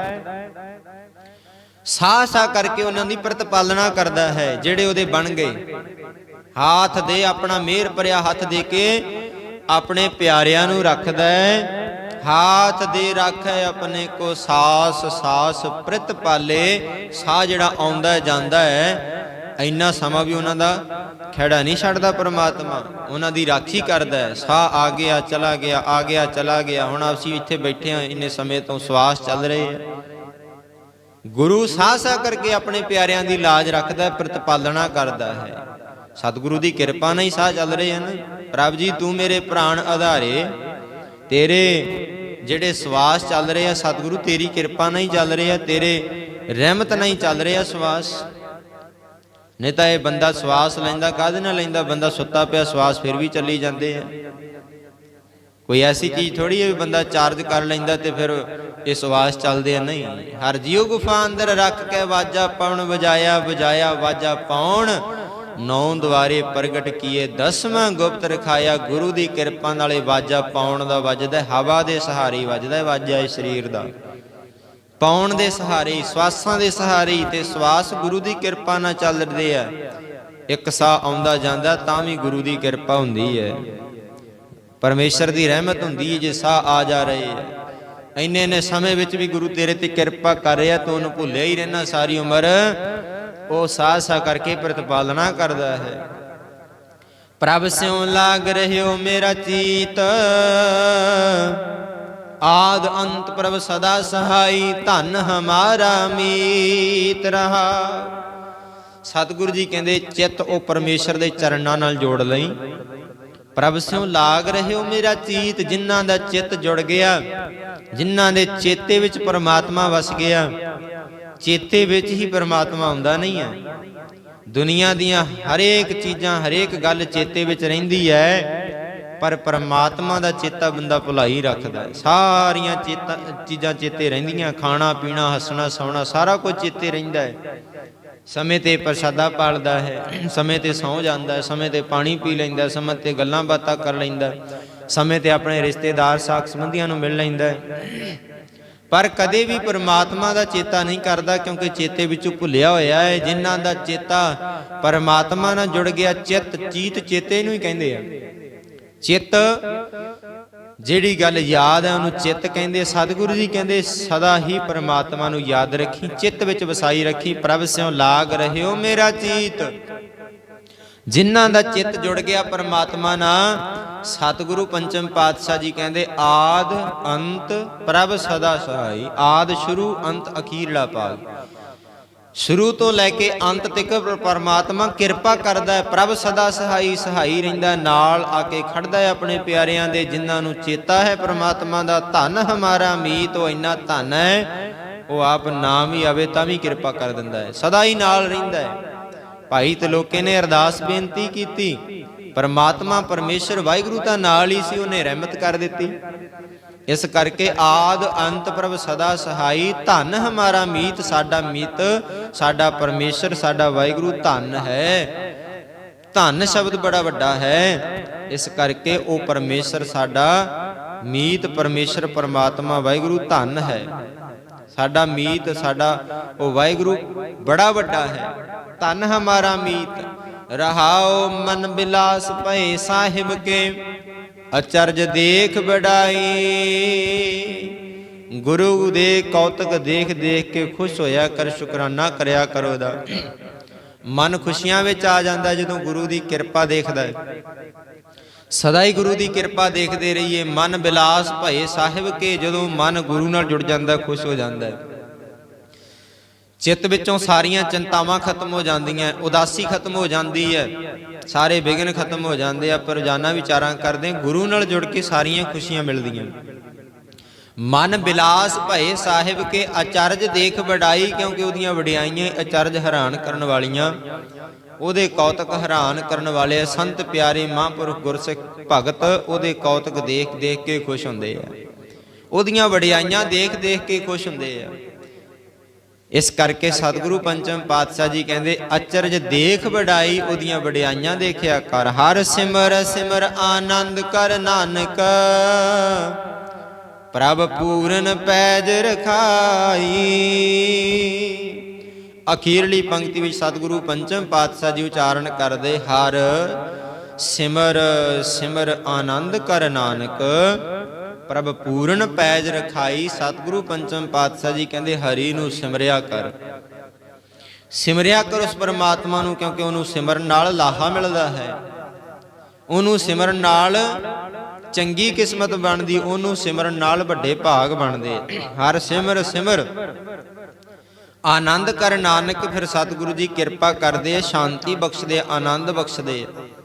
ਸਾਹ ਸਾਹ ਕਰਕੇ ਉਹਨਾਂ ਦੀ ਪ੍ਰਤਪਾਲਣਾ ਕਰਦਾ ਹੈ, ਜਿਹੜੇ ਉਹਦੇ ਬਣ ਗਏ। ਹੱਥ ਦੇ, ਆਪਣਾ ਮਿਹਰ ਭਰਿਆ ਹੱਥ ਦੇ ਕੇ ਆਪਣੇ ਪਿਆਰਿਆਂ ਨੂੰ ਰੱਖਦਾ ਹੈ। ਹਾਥ ਦੇ ਰੱਖੈ ਆਪਣੇ ਕੋ ਸਾਸ ਸਾਸ ਪ੍ਰਿਤ ਪਾਲੇ, ਸਾਹ ਜਿਹੜਾ ਆਉਂਦਾ ਜਾਂਦਾ ਹੈ, ਇੰਨਾ ਸਮਾਂ ਵੀ ਉਹਨਾਂ ਦਾ ਖੇੜਾ ਨਹੀਂ ਛੱਡਦਾ ਪ੍ਰਮਾਤਮਾ। ਉਹਨਾਂ ਦੀ ਰਾਖੀ ਕਰਦਾ ਹੈ। ਸਾਹ ਆ ਗਿਆ, ਚਲਾ ਗਿਆ, ਆ ਗਿਆ, ਚਲਾ ਗਿਆ। ਹੁਣ ਅਸੀਂ ਇੱਥੇ ਬੈਠੇ ਹਾਂ, ਇੰਨੇ ਸਮੇਂ ਤੋਂ ਸਵਾਸ ਚੱਲ ਰਹੇ ਹੈ। ਗੁਰੂ ਸਾਹ ਸਾਹ ਕਰਕੇ ਆਪਣੇ ਪਿਆਰਿਆਂ ਦੀ ਲਾਜ ਰੱਖਦਾ, ਪ੍ਰਤਪਾਲਣਾ ਕਰਦਾ ਹੈ। ਸਤਿਗੁਰੂ ਦੀ ਕਿਰਪਾ ਨਾਲ ਹੀ ਸਾਹ ਚੱਲ ਰਹੇ ਹਨ। ਪ੍ਰਭ ਜੀ, ਤੂੰ ਮੇਰੇ ਪ੍ਰਾਣ ਆਧਾਰੇ। ਤੇਰੇ ਜਿਹੜੇ ਸਵਾਸ ਚੱਲ ਰਹੇ ਆ, ਸਤਿਗੁਰੂ ਤੇਰੀ ਕਿਰਪਾ ਨਾਲ ਹੀ ਚੱਲ ਰਹੇ ਆ, ਤੇਰੇ ਰਹਿਮਤ ਨਾਲ ਹੀ ਚੱਲ ਰਿਹਾ ਸਵਾਸ। ਨਹੀਂ ਤਾਂ ਇਹ ਬੰਦਾ ਸਵਾਸ ਲੈਂਦਾ, ਕਾਹਦੇ ਨਾਲ ਲੈਂਦਾ? ਬੰਦਾ ਸੁੱਤਾ ਪਿਆ, ਸਵਾਸ ਫਿਰ ਵੀ ਚੱਲੀ ਜਾਂਦੇ ਆ। ਕੋਈ ਐਸੀ ਚੀਜ਼ ਥੋੜੀ ਹੈ ਵੀ ਬੰਦਾ ਚਾਰਜ ਕਰ ਲੈਂਦਾ ਤੇ ਫਿਰ ਇਹ ਸਵਾਸ ਚੱਲਦੇ ਆ? ਨਹੀਂ। ਹਰ ਜੀਉ ਗੁਫਾ ਅੰਦਰ ਰੱਖ ਕੇ ਵਾਜਾ ਪਾਉਣ, ਵਜਾਇਆ ਵਜਾਇਆ, ਵਾਜਾ ਪਾਉਣ। ਨੌ ਦੁਆਰੇ ਪ੍ਰਗਟ ਕੀਏ, ਦਸਵਾਂ ਗੁਪਤ ਰਖਾਇਆ, ਗੁਰੂ ਦੀ ਕਿਰਪਾ ਨਾਲੇ ਵਾਜਾ ਪਾਉਣ ਦਾ ਵੱਜਦਾ ਹਵਾ ਦੇ ਸਹਾਰੇ ਵੱਜਦਾ ਵਾਜਾ ਇਸ ਸਰੀਰ ਦਾ। ਪਾਉਣ ਦੇ ਸਹਾਰੇ, ਸਵਾਸਾਂ ਦੇ ਸਹਾਰੇ ਤੇ ਸਵਾਸ ਗੁਰੂ ਦੀ ਕਿਰਪਾ ਨਾਲ ਚੱਲਦੇ ਆ। ਇੱਕ ਸਾਹ ਆਉਂਦਾ ਜਾਂਦਾ, ਤਾਂ ਵੀ ਗੁਰੂ ਦੀ ਕਿਰਪਾ ਹੁੰਦੀ ਹੈ। ਪਰਮੇਸ਼ਰ ਦੀ ਰਹਿਮਤ ਹੁੰਦੀ ਹੈ ਜੇ ਸਾਹ ਆ ਜਾ ਰਹੇ ਹੈ ਇੰਨੇ ਨੇ ਸਮੇਂ ਵਿੱਚ ਵੀ ਗੁਰੂ ਤੇਰੇ ਤੇ ਕਿਰਪਾ ਕਰ ਰਿਹਾ, ਤੂੰ ਉਹਨੂੰ ਭੁੱਲਿਆ ਹੀ ਰਹਿਣਾ ਸਾਰੀ ਉਮਰ। ਉਹ ਸਾਹ ਸਾਹ ਕਰਕੇ ਪ੍ਰਤਪਾਲਣਾ ਕਰਦਾ ਹੈ। ਪ੍ਰਭ ਸਿਉ ਲਾਗ ਰਹਿਓ ਮੇਰਾ ਚੀਤ। ਆਦ ਅੰਤ ਪ੍ਰਭ ਸਦਾ ਸਹਾਈ, ਧਨ ਹਮਾਰਾ ਮੀਤ ਰਹਾ। ਸਤਿਗੁਰੂ ਜੀ ਕਹਿੰਦੇ, ਚਿੱਤ ਉਹ ਪਰਮੇਸ਼ਰ ਦੇ ਚਰਨਾਂ ਨਾਲ ਜੋੜ ਲਈ। ਪ੍ਰਭ ਸਿਉ ਲਾਗ ਰਹਿਓ ਮੇਰਾ ਚੀਤ, ਜਿਨ੍ਹਾਂ ਦਾ ਚਿੱਤ ਜੁੜ ਗਿਆ, ਜਿਨ੍ਹਾਂ ਦੇ ਚੇਤੇ ਵਿੱਚ ਪਰਮਾਤਮਾ ਵਸ ਗਿਆ, ਚੇਤੇ ਵਿੱਚ ਹੀ ਪਰਮਾਤਮਾ ਆਉਂਦਾ ਨਹੀਂ ਹੈ। ਦੁਨੀਆ ਦੀਆਂ ਹਰੇਕ ਚੀਜ਼ਾਂ, ਹਰੇਕ ਗੱਲ ਚੇਤੇ ਵਿੱਚ ਰਹਿੰਦੀ ਹੈ, ਪਰ ਪਰਮਾਤਮਾ ਦਾ ਚੇਤਾ ਬੰਦਾ ਭੁਲਾਈ ਰੱਖਦਾ ਹੈ। ਸਾਰੀਆਂ ਚੇਤਾ, ਚੀਜ਼ਾਂ ਚੇਤੇ ਰਹਿੰਦੀਆਂ, ਖਾਣਾ, ਪੀਣਾ, ਹੱਸਣਾ, ਸੌਣਾ, ਸਾਰਾ ਕੁਝ ਚੇਤੇ ਰਹਿੰਦਾ ਹੈ। ਸਮੇਂ ਤੇ ਪ੍ਰਸ਼ਾਦਾ ਪਾਲਦਾ ਹੈ, ਸਮੇਂ ਤੇ ਸੌਂ ਜਾਂਦਾ ਹੈ, ਸਮੇਂ ਤੇ ਪਾਣੀ ਪੀ ਲੈਂਦਾ ਹੈ, ਸਮੇਂ ਤੇ ਗੱਲਾਂ ਬਾਤਾਂ ਕਰ ਲੈਂਦਾ ਹੈ, ਸਮੇਂ ਤੇ ਆਪਣੇ ਰਿਸ਼ਤੇਦਾਰ, ਸਾਖ ਸੰਬੰਧੀਆਂ ਨੂੰ ਮਿਲ ਲੈਂਦਾ ਹੈ। ਪਰ ਕਦੇ ਵੀ ਪਰਮਾਤਮਾ ਦਾ ਚੇਤਾ ਨਹੀਂ ਕਰਦਾ ਕਿਉਂਕਿ ਚੇਤੇ ਵਿੱਚੋਂ ਭੁੱਲਿਆ ਹੋਇਆ ਹੈ, ਜਿਨ੍ਹਾਂ ਦਾ ਚੇਤਾ ਪਰਮਾਤਮਾ ਨਾਲ ਜੁੜ ਗਿਆ, ਚਿੱਤ, ਚੀਤ ਚੇਤੇ ਨੂੰ ਹੀ ਕਹਿੰਦੇ ਆ। ਚਿੱਤ ਜਿਹੜੀ ਗੱਲ ਯਾਦ ਹੈ, ਉਹਨੂੰ ਚਿੱਤ ਕਹਿੰਦੇ, ਸਤਿਗੁਰੂ ਜੀ ਕਹਿੰਦੇ, ਸਦਾ ਹੀ ਪਰਮਾਤਮਾ ਨੂੰ ਯਾਦ ਰੱਖੀ, ਚਿੱਤ ਵਿੱਚ ਵਸਾਈ ਰੱਖੀ, ਪ੍ਰਭ ਸਿਉ ਲਾਗ ਰਹਿਓ ਮੇਰਾ ਚੀਤ। ਜਿਨ੍ਹਾਂ ਦਾ ਚਿੱਤ ਜੁੜ ਗਿਆ ਪਰਮਾਤਮਾ ਨਾਲ, ਸਤਿਗੁਰੂ ਪੰਚਮ ਪਾਤਸ਼ਾਹ ਜੀ ਕਹਿੰਦੇ, ਆਦ, ਅੰਤ, ਪ੍ਰਭ ਸਦਾ ਸਹਾਈ, ਆਦ ਸ਼ੁਰੂ, ਅੰਤ ਅਖੀਰਲਾ ਭਾਗ ਸ਼ੁਰੂ ਤੋਂ ਲੈ ਕੇ ਅੰਤ ਤੱਕ ਪਰਮਾਤਮਾ ਕਿਰਪਾ ਕਰਦਾ ਹੈ, ਪ੍ਰਭ ਸਦਾ ਸਹਾਈ ਸਹਾਈ ਰਹਿੰਦਾ ਨਾਲ ਆ ਕੇ ਖੜਦਾ ਹੈ ਆਪਣੇ ਪਿਆਰਿਆਂ ਦੇ ਜਿਨ੍ਹਾਂ ਨੂੰ ਚੇਤਾ ਹੈ, ਪਰਮਾਤਮਾ ਦਾ ਧਨ ਹਮਾਰਾ ਮੀਤ, ਉਹ ਇੰਨਾ ਧਨ ਹੈ, ਉਹ ਆਪ ਨਾਮ ਹੀ ਆਵੇ ਤਾਂ ਵੀ ਕਿਰਪਾ ਕਰ ਦਿੰਦਾ ਹੈ, ਸਦਾ ਹੀ ਨਾਲ ਰਹਿੰਦਾ ਹੈ। ਭਾਈ ਤਲੋਕੇ ਨੇ ਅਰਦਾਸ ਬੇਨਤੀ ਕੀਤੀ, ਪਰਮਾਤਮਾ ਪਰਮੇਸ਼ਰ ਵਾਹਿਗੁਰੂ ਤਾਂ ਨਾਲ ਹੀ ਸੀ, ਉਹਨੇ ਰਹਿਮਤ ਕਰ ਦਿੱਤੀ। ਇਸ ਕਰਕੇ ਆਦ ਅੰਤ ਪ੍ਰਭ ਸਦਾ ਸਹਾਈ, ਧਨ ਹਮਾਰਾ ਮੀਤ, ਸਾਡਾ ਮੀਤ, ਸਾਡਾ ਪਰਮੇਸ਼ਰ, ਸਾਡਾ ਵਾਹਿਗੁਰੂ ਧਨ ਹੈ। ਧਨ ਸ਼ਬਦ ਬੜਾ ਵੱਡਾ ਹੈ। ਇਸ ਕਰਕੇ ਉਹ ਪਰਮੇਸ਼ਰ ਸਾਡਾ ਮੀਤ, ਪਰਮੇਸ਼ਰ ਪਰਮਾਤਮਾ, ਵਾਹਿਗੁਰੂ ਧਨ ਹੈ। ਸਾਡਾ ਮੀਤ, ਸਾਡਾ ਉਹ ਵਾਹਿਗੁਰੂ ਬੜਾ ਵੱਡਾ ਹੈ। ਧਨ ਹਮਾਰਾ ਮੀਤ, ਰਹਾਓ ਮਨ ਬਿਲਾਸ ਭਏ ਸਾਹਿਬ ਕੇ। ਅਚਰਜ ਦੇਖ ਬੜਾਈ ਗੁਰੂ ਦੇ ਕੌਤਕ ਦੇਖ ਦੇਖ ਕੇ ਖੁਸ਼ ਹੋਇਆ ਕਰ, ਸ਼ੁਕਰਾਨਾ ਕਰਿਆ ਕਰੋ ਦਾ ਮਨ ਖੁਸ਼ੀਆਂ ਵਿੱਚ ਆ ਜਾਂਦਾ ਜਦੋਂ ਗੁਰੂ ਦੀ ਕਿਰਪਾ ਦੇਖਦਾ ਹੈ। ਸਦਾ ਹੀ ਗੁਰੂ ਦੀ ਕਿਰਪਾ ਦੇਖਦੇ ਰਹੀਏ। ਮਨ ਬਿਲਾਸ ਭਏ ਸਾਹਿਬ ਕੇ ਜਦੋਂ ਮਨ ਗੁਰੂ ਨਾਲ ਜੁੜ ਜਾਂਦਾ, ਖੁਸ਼ ਹੋ ਜਾਂਦਾ ਹੈ। ਚਿੱਤ ਵਿੱਚੋਂ ਸਾਰੀਆਂ ਚਿੰਤਾਵਾਂ ਖਤਮ ਹੋ ਜਾਂਦੀਆਂ, ਉਦਾਸੀ ਖਤਮ ਹੋ ਜਾਂਦੀ ਹੈ। ਸਾਰੇ ਵਿਗਨ ਖਤਮ ਹੋ ਜਾਂਦੇ ਆ, ਪਰ ਰੋਜ਼ਾਨਾ ਵਿਚਾਰਾਂ ਕਰਦੇ, ਗੁਰੂ ਨਾਲ ਜੁੜ ਕੇ ਸਾਰੀਆਂ ਖੁਸ਼ੀਆਂ ਮਿਲਦੀਆਂ। ਮਨ ਬਿਲਾਸ ਭਏ ਸਾਹਿਬ ਕੇ ਅਚਰਜ ਦੇਖ ਵਡਾਈ, ਕਿਉਂਕਿ ਉਹਦੀਆਂ ਵਡਿਆਈਆਂ ਅਚਰਜ ਹੈਰਾਨ ਕਰਨ ਵਾਲੀਆਂ। ਉਹਦੇ ਕੌਤਕ ਹੈਰਾਨ ਕਰਨ ਵਾਲੇ ਸੰਤ ਪਿਆਰੇ ਮਹਾਂਪੁਰਖ ਗੁਰਸਿੱਖ ਭਗਤ ਉਹਦੇ ਕੌਤਕ ਦੇਖ ਦੇਖ ਕੇ ਖੁਸ਼ ਹੁੰਦੇ ਆ। ਉਹਦੀਆਂ ਵਡਿਆਈਆਂ ਦੇਖ ਦੇਖ ਕੇ ਖੁਸ਼ ਹੁੰਦੇ ਆ। ਇਸ ਕਰਕੇ ਸਤਿਗੁਰੂ ਪੰਚਮ ਪਾਤਸ਼ਾਹ ਜੀ ਕਹਿੰਦੇ, ਅਚਰਜ ਦੇਖ ਵਡਾਈ, ਉਹਦੀਆਂ ਵਡਿਆਈਆਂ ਦੇਖਿਆ ਕਰ। ਹਰ ਸਿਮਰ ਸਿਮਰ ਆਨੰਦ ਕਰ ਨਾਨਕ। ਪ੍ਰਭ ਪੂਰਨ ਪੈਜ ਰਖਾਈ। ਅਖੀਰਲੀ ਪੰਕਤੀ ਵਿੱਚ ਸਤਿਗੁਰੂ ਪੰਚਮ ਪਾਤਸ਼ਾਹ ਜੀ ਉਚਾਰਨ ਕਰਦੇ, ਹਰ ਸਿਮਰ ਸਿਮਰ ਆਨੰਦ ਕਰ ਨਾਨਕ। ਪ੍ਰਭ ਪੂਰਨ ਪੈਜ ਰਖਾਈ, ਸਤਿਗੁਰੂ ਪੰਚਮ ਪਾਤਸ਼ਾਹ ਜੀ ਕਹਿੰਦੇ, ਹਰੀ ਨੂੰ ਸਿਮਰਿਆ ਕਰ। ਸਿਮਰਿਆ ਕਰ ਉਸ ਪਰਮਾਤਮਾ ਨੂੰ, ਕਿਉਂਕਿ ਉਹਨੂੰ ਸਿਮਰਨ ਨਾਲ ਲਾਹਾ ਮਿਲਦਾ ਹੈ। ਉਹਨੂੰ ਸਿਮਰਨ ਨਾਲ ਚੰਗੀ ਕਿਸਮਤ ਬਣਦੀ, ਉਹਨੂੰ ਸਿਮਰਨ ਨਾਲ ਵੱਡੇ ਭਾਗ ਬਣਦੇ। ਹਰ ਸਿਮਰ ਸਿਮਰ। ਆਨੰਦ ਕਰ ਨਾਨਕ, ਫਿਰ ਸਤਿਗੁਰੂ ਜੀ ਕਿਰਪਾ ਕਰਦੇ ਆ ਸ਼ਾਂਤੀ ਬਖਸ਼ਦੇ, ਆਨੰਦ ਬਖਸ਼ਦੇ। ਆ।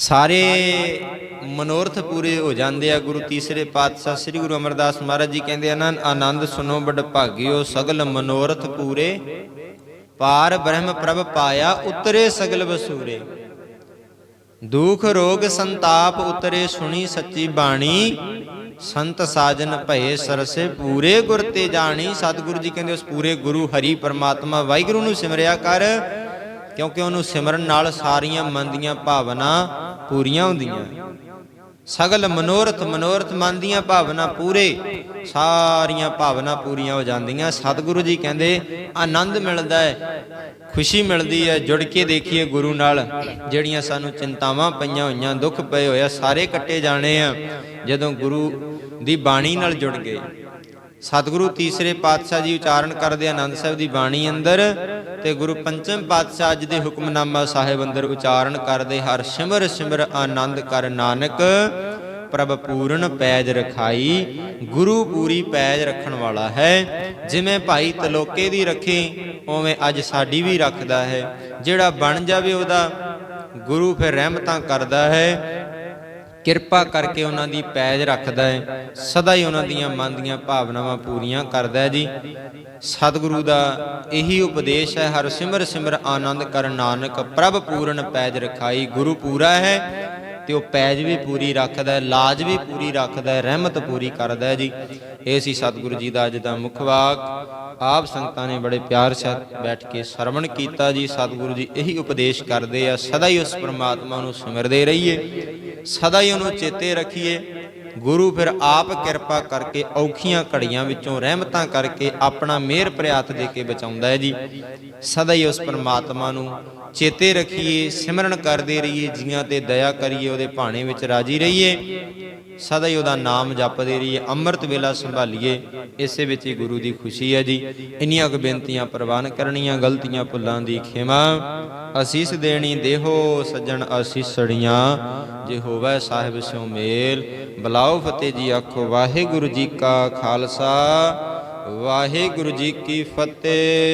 ਸਾਰੇ ਮਨੋਰਥ ਪੂਰੇ ਹੋ ਜਾਂਦੇ ਆ। ਗੁਰੂ ਤੀਸਰੇ ਪਾਤਸ਼ਾਹ ਸ੍ਰੀ ਗੁਰੂ ਅਮਰਦਾਸ ਮਹਾਰਾਜ ਜੀ ਕਹਿੰਦੇ ਹਨ ਆਨੰਦ ਸੁਨੋ ਬੜ ਭਾਗਿਓ ਸਗਲ ਮਨੋਰਥ ਪੂਰੇ। ਪਾਰ ਬ੍ਰਹਮ ਪ੍ਰਭ ਪਾਇਆ, ਉਤਰੇ ਸਗਲ ਵਸੂਰੇ। ਦੁਖ ਰੋਗ ਸੰਤਾਪ ਉਤਰੇ, ਸੁਣੀ ਸੱਚੀ ਬਾਣੀ। ਸੰਤ ਸਾਜਨ ਭਏ ਸਰਸੇ, ਪੂਰੇ ਗੁਰ ਤੇ ਜਾਣੀ। ਸਤਿਗੁਰੂ ਜੀ ਕਹਿੰਦੇ, ਉਸ ਪੂਰੇ ਗੁਰੂ ਹਰੀ ਪਰਮਾਤਮਾ ਵਾਹਿਗੁਰੂ ਨੂੰ ਸਿਮਰਿਆ ਕਰ। ਕਿਉਂਕਿ ਉਹਨੂੰ ਸਿਮਰਨ ਨਾਲ ਸਾਰੀਆਂ ਮਨ ਦੀਆਂ ਭਾਵਨਾ ਪੂਰੀਆਂ ਹੁੰਦੀਆਂ। ਸਗਲ ਮਨੋਰਥ ਮਨੋਰਥ ਮਨ ਦੀਆਂ ਭਾਵਨਾ ਪੂਰੇ, ਸਾਰੀਆਂ ਭਾਵਨਾ ਪੂਰੀਆਂ ਹੋ ਜਾਂਦੀਆਂ। ਸਤਿਗੁਰੂ ਜੀ ਕਹਿੰਦੇ, ਆਨੰਦ ਮਿਲਦਾ ਹੈ, ਖੁਸ਼ੀ ਮਿਲਦੀ ਹੈ। ਜੁੜ ਕੇ ਦੇਖੀਏ ਗੁਰੂ ਨਾਲ, ਜਿਹੜੀਆਂ ਸਾਨੂੰ ਚਿੰਤਾਵਾਂ ਪਈਆਂ ਹੋਈਆਂ, ਦੁੱਖ ਪਏ ਹੋਇਆ ਸਾਰੇ ਕੱਟੇ ਜਾਣੇ ਆ, ਜਦੋਂ ਗੁਰੂ ਦੀ ਬਾਣੀ ਨਾਲ ਜੁੜ ਗਏ। ਸਤਿਗੁਰੂ ਤੀਸਰੇ ਪਾਤਸ਼ਾਹ ਜੀ ਉਚਾਰਨ ਕਰਦੇ ਆਨੰਦ ਸਾਹਿਬ ਦੀ ਬਾਣੀ ਅੰਦਰ ਤੇ ਗੁਰੂ ਪੰਚਮ ਪਾਤਸ਼ਾਹ ਜੀ ਦੇ ਹੁਕਮਨਾਮਾ ਸਾਹਿਬ ਅੰਦਰ ਉਚਾਰਨ ਕਰਦੇ ਹਰ ਸਿਮਰ ਸਿਮਰ ਆਨੰਦ ਕਰ ਨਾਨਕ, ਪ੍ਰਭ ਪੂਰਨ ਪੈਜ ਰਖਾਈ, ਗੁਰੂ ਪੂਰੀ ਪੈਜ ਰੱਖਣ ਵਾਲਾ ਹੈ। ਜਿਵੇਂ ਭਾਈ ਤਲੋਕੇ ਦੀ ਰੱਖੀ, ਉਵੇਂ ਅੱਜ ਸਾਡੀ ਵੀ ਰੱਖਦਾ ਹੈ। ਜਿਹੜਾ ਬਣ ਜਾਵੇ ਉਹਦਾ, ਗੁਰੂ ਫਿਰ ਰਹਿਮਤਾਂ ਕਰਦਾ ਹੈ। ਕਿਰਪਾ ਕਰਕੇ ਉਹਨਾਂ ਦੀ ਪੈਜ ਰੱਖਦਾ ਹੈ ਸਦਾ ਹੀ ਉਹਨਾਂ ਦੀਆਂ ਮਨ ਦੀਆਂ ਭਾਵਨਾਵਾਂ ਪੂਰੀਆਂ ਕਰਦਾ ਹੈ ਜੀ। ਸਤਿਗੁਰੂ ਦਾ ਇਹੀ ਉਪਦੇਸ਼ ਹੈ, ਹਰ ਸਿਮਰ ਸਿਮਰ ਆਨੰਦ ਕਰ ਨਾਨਕ, ਪ੍ਰਭ ਪੂਰਨ ਪੈਜ ਰਖਾਈ, ਗੁਰੂ ਪੂਰਾ ਹੈ। ਤੇ ਉਹ ਪੈਜ ਵੀ ਪੂਰੀ ਰੱਖਦਾ ਹੈ, ਲਾਜ ਵੀ ਪੂਰੀ ਰੱਖਦਾ ਹੈ, ਰਹਿਮਤ ਪੂਰੀ ਕਰਦਾ ਹੈ ਜੀ। ਇਹ ਸੀ ਸਤਿਗੁਰੂ ਜੀ ਦਾ ਅੱਜ ਦਾ ਮੁੱਖ ਵਾਕ। ਆਪ ਸੰਗਤਾਂ ਨੇ ਬੜੇ ਪਿਆਰ ਸਹਿਤ ਬੈਠ ਕੇ ਸਰਵਣ ਕੀਤਾ ਜੀ। ਸਤਿਗੁਰੂ ਜੀ ਇਹੀ ਉਪਦੇਸ਼ ਕਰਦੇ ਆ, ਸਦਾ ਹੀ ਉਸ ਪ੍ਰਮਾਤਮਾ ਨੂੰ ਸਿਮਰਦੇ ਰਹੀਏ। ਸਦਾ ਹੀ ਉਹਨੂੰ ਚੇਤੇ ਰੱਖੀਏ। ਗੁਰੂ ਫਿਰ ਆਪ ਕਿਰਪਾ ਕਰਕੇ ਔਖੀਆਂ ਘੜੀਆਂ ਵਿੱਚੋਂ ਰਹਿਮਤਾਂ ਕਰਕੇ ਆਪਣਾ ਮਿਹਰ ਪ੍ਰਿਆਤ ਦੇ ਕੇ ਬਚਾਉਂਦਾ ਹੈ ਜੀ। ਸਦਾ ਹੀ ਉਸ ਪਰਮਾਤਮਾ ਨੂੰ ਚੇਤੇ ਰੱਖੀਏ, ਸਿਮਰਨ ਕਰਦੇ ਰਹੀਏ, ਜੀਆਂ ਤੇ ਦਇਆ ਕਰੀਏ, ਉਹਦੇ ਭਾਣੇ ਵਿੱਚ ਰਾਜੀ ਰਹੀਏ। ਸਦਾ ਹੀ ਉਹਦਾ ਨਾਮ ਜਪਦੇ ਰਹੀਏ, ਅੰਮ੍ਰਿਤ ਵੇਲਾ ਸੰਭਾਲੀਏ। ਇਸੇ ਵਿੱਚ ਹੀ ਗੁਰੂ ਦੀ ਖੁਸ਼ੀ ਹੈ ਜੀ। ਇੰਨੀਆਂ ਕੁ ਬੇਨਤੀਆਂ ਪ੍ਰਵਾਨ ਕਰਨੀਆਂ, ਗਲਤੀਆਂ ਭੁੱਲਾਂ ਦੀ ਖਿਮਾ। ਅਸੀਸ ਦੇਣੀ ਦੇਹੋ, ਸੱਜਣ ਅਸੀਸੜੀਆਂ ਜੇ ਹੋਵੇ ਸਾਹਿਬ ਸਿਉ ਮੇਲ, ਬਲਾਓ ਫਤਿਹ ਜੀ ਆਖੋ, ਵਾਹਿਗੁਰੂ ਜੀ ਕਾ ਖਾਲਸਾ, ਵਾਹਿਗੁਰੂ ਜੀ ਕੀ ਫਤਿਹ।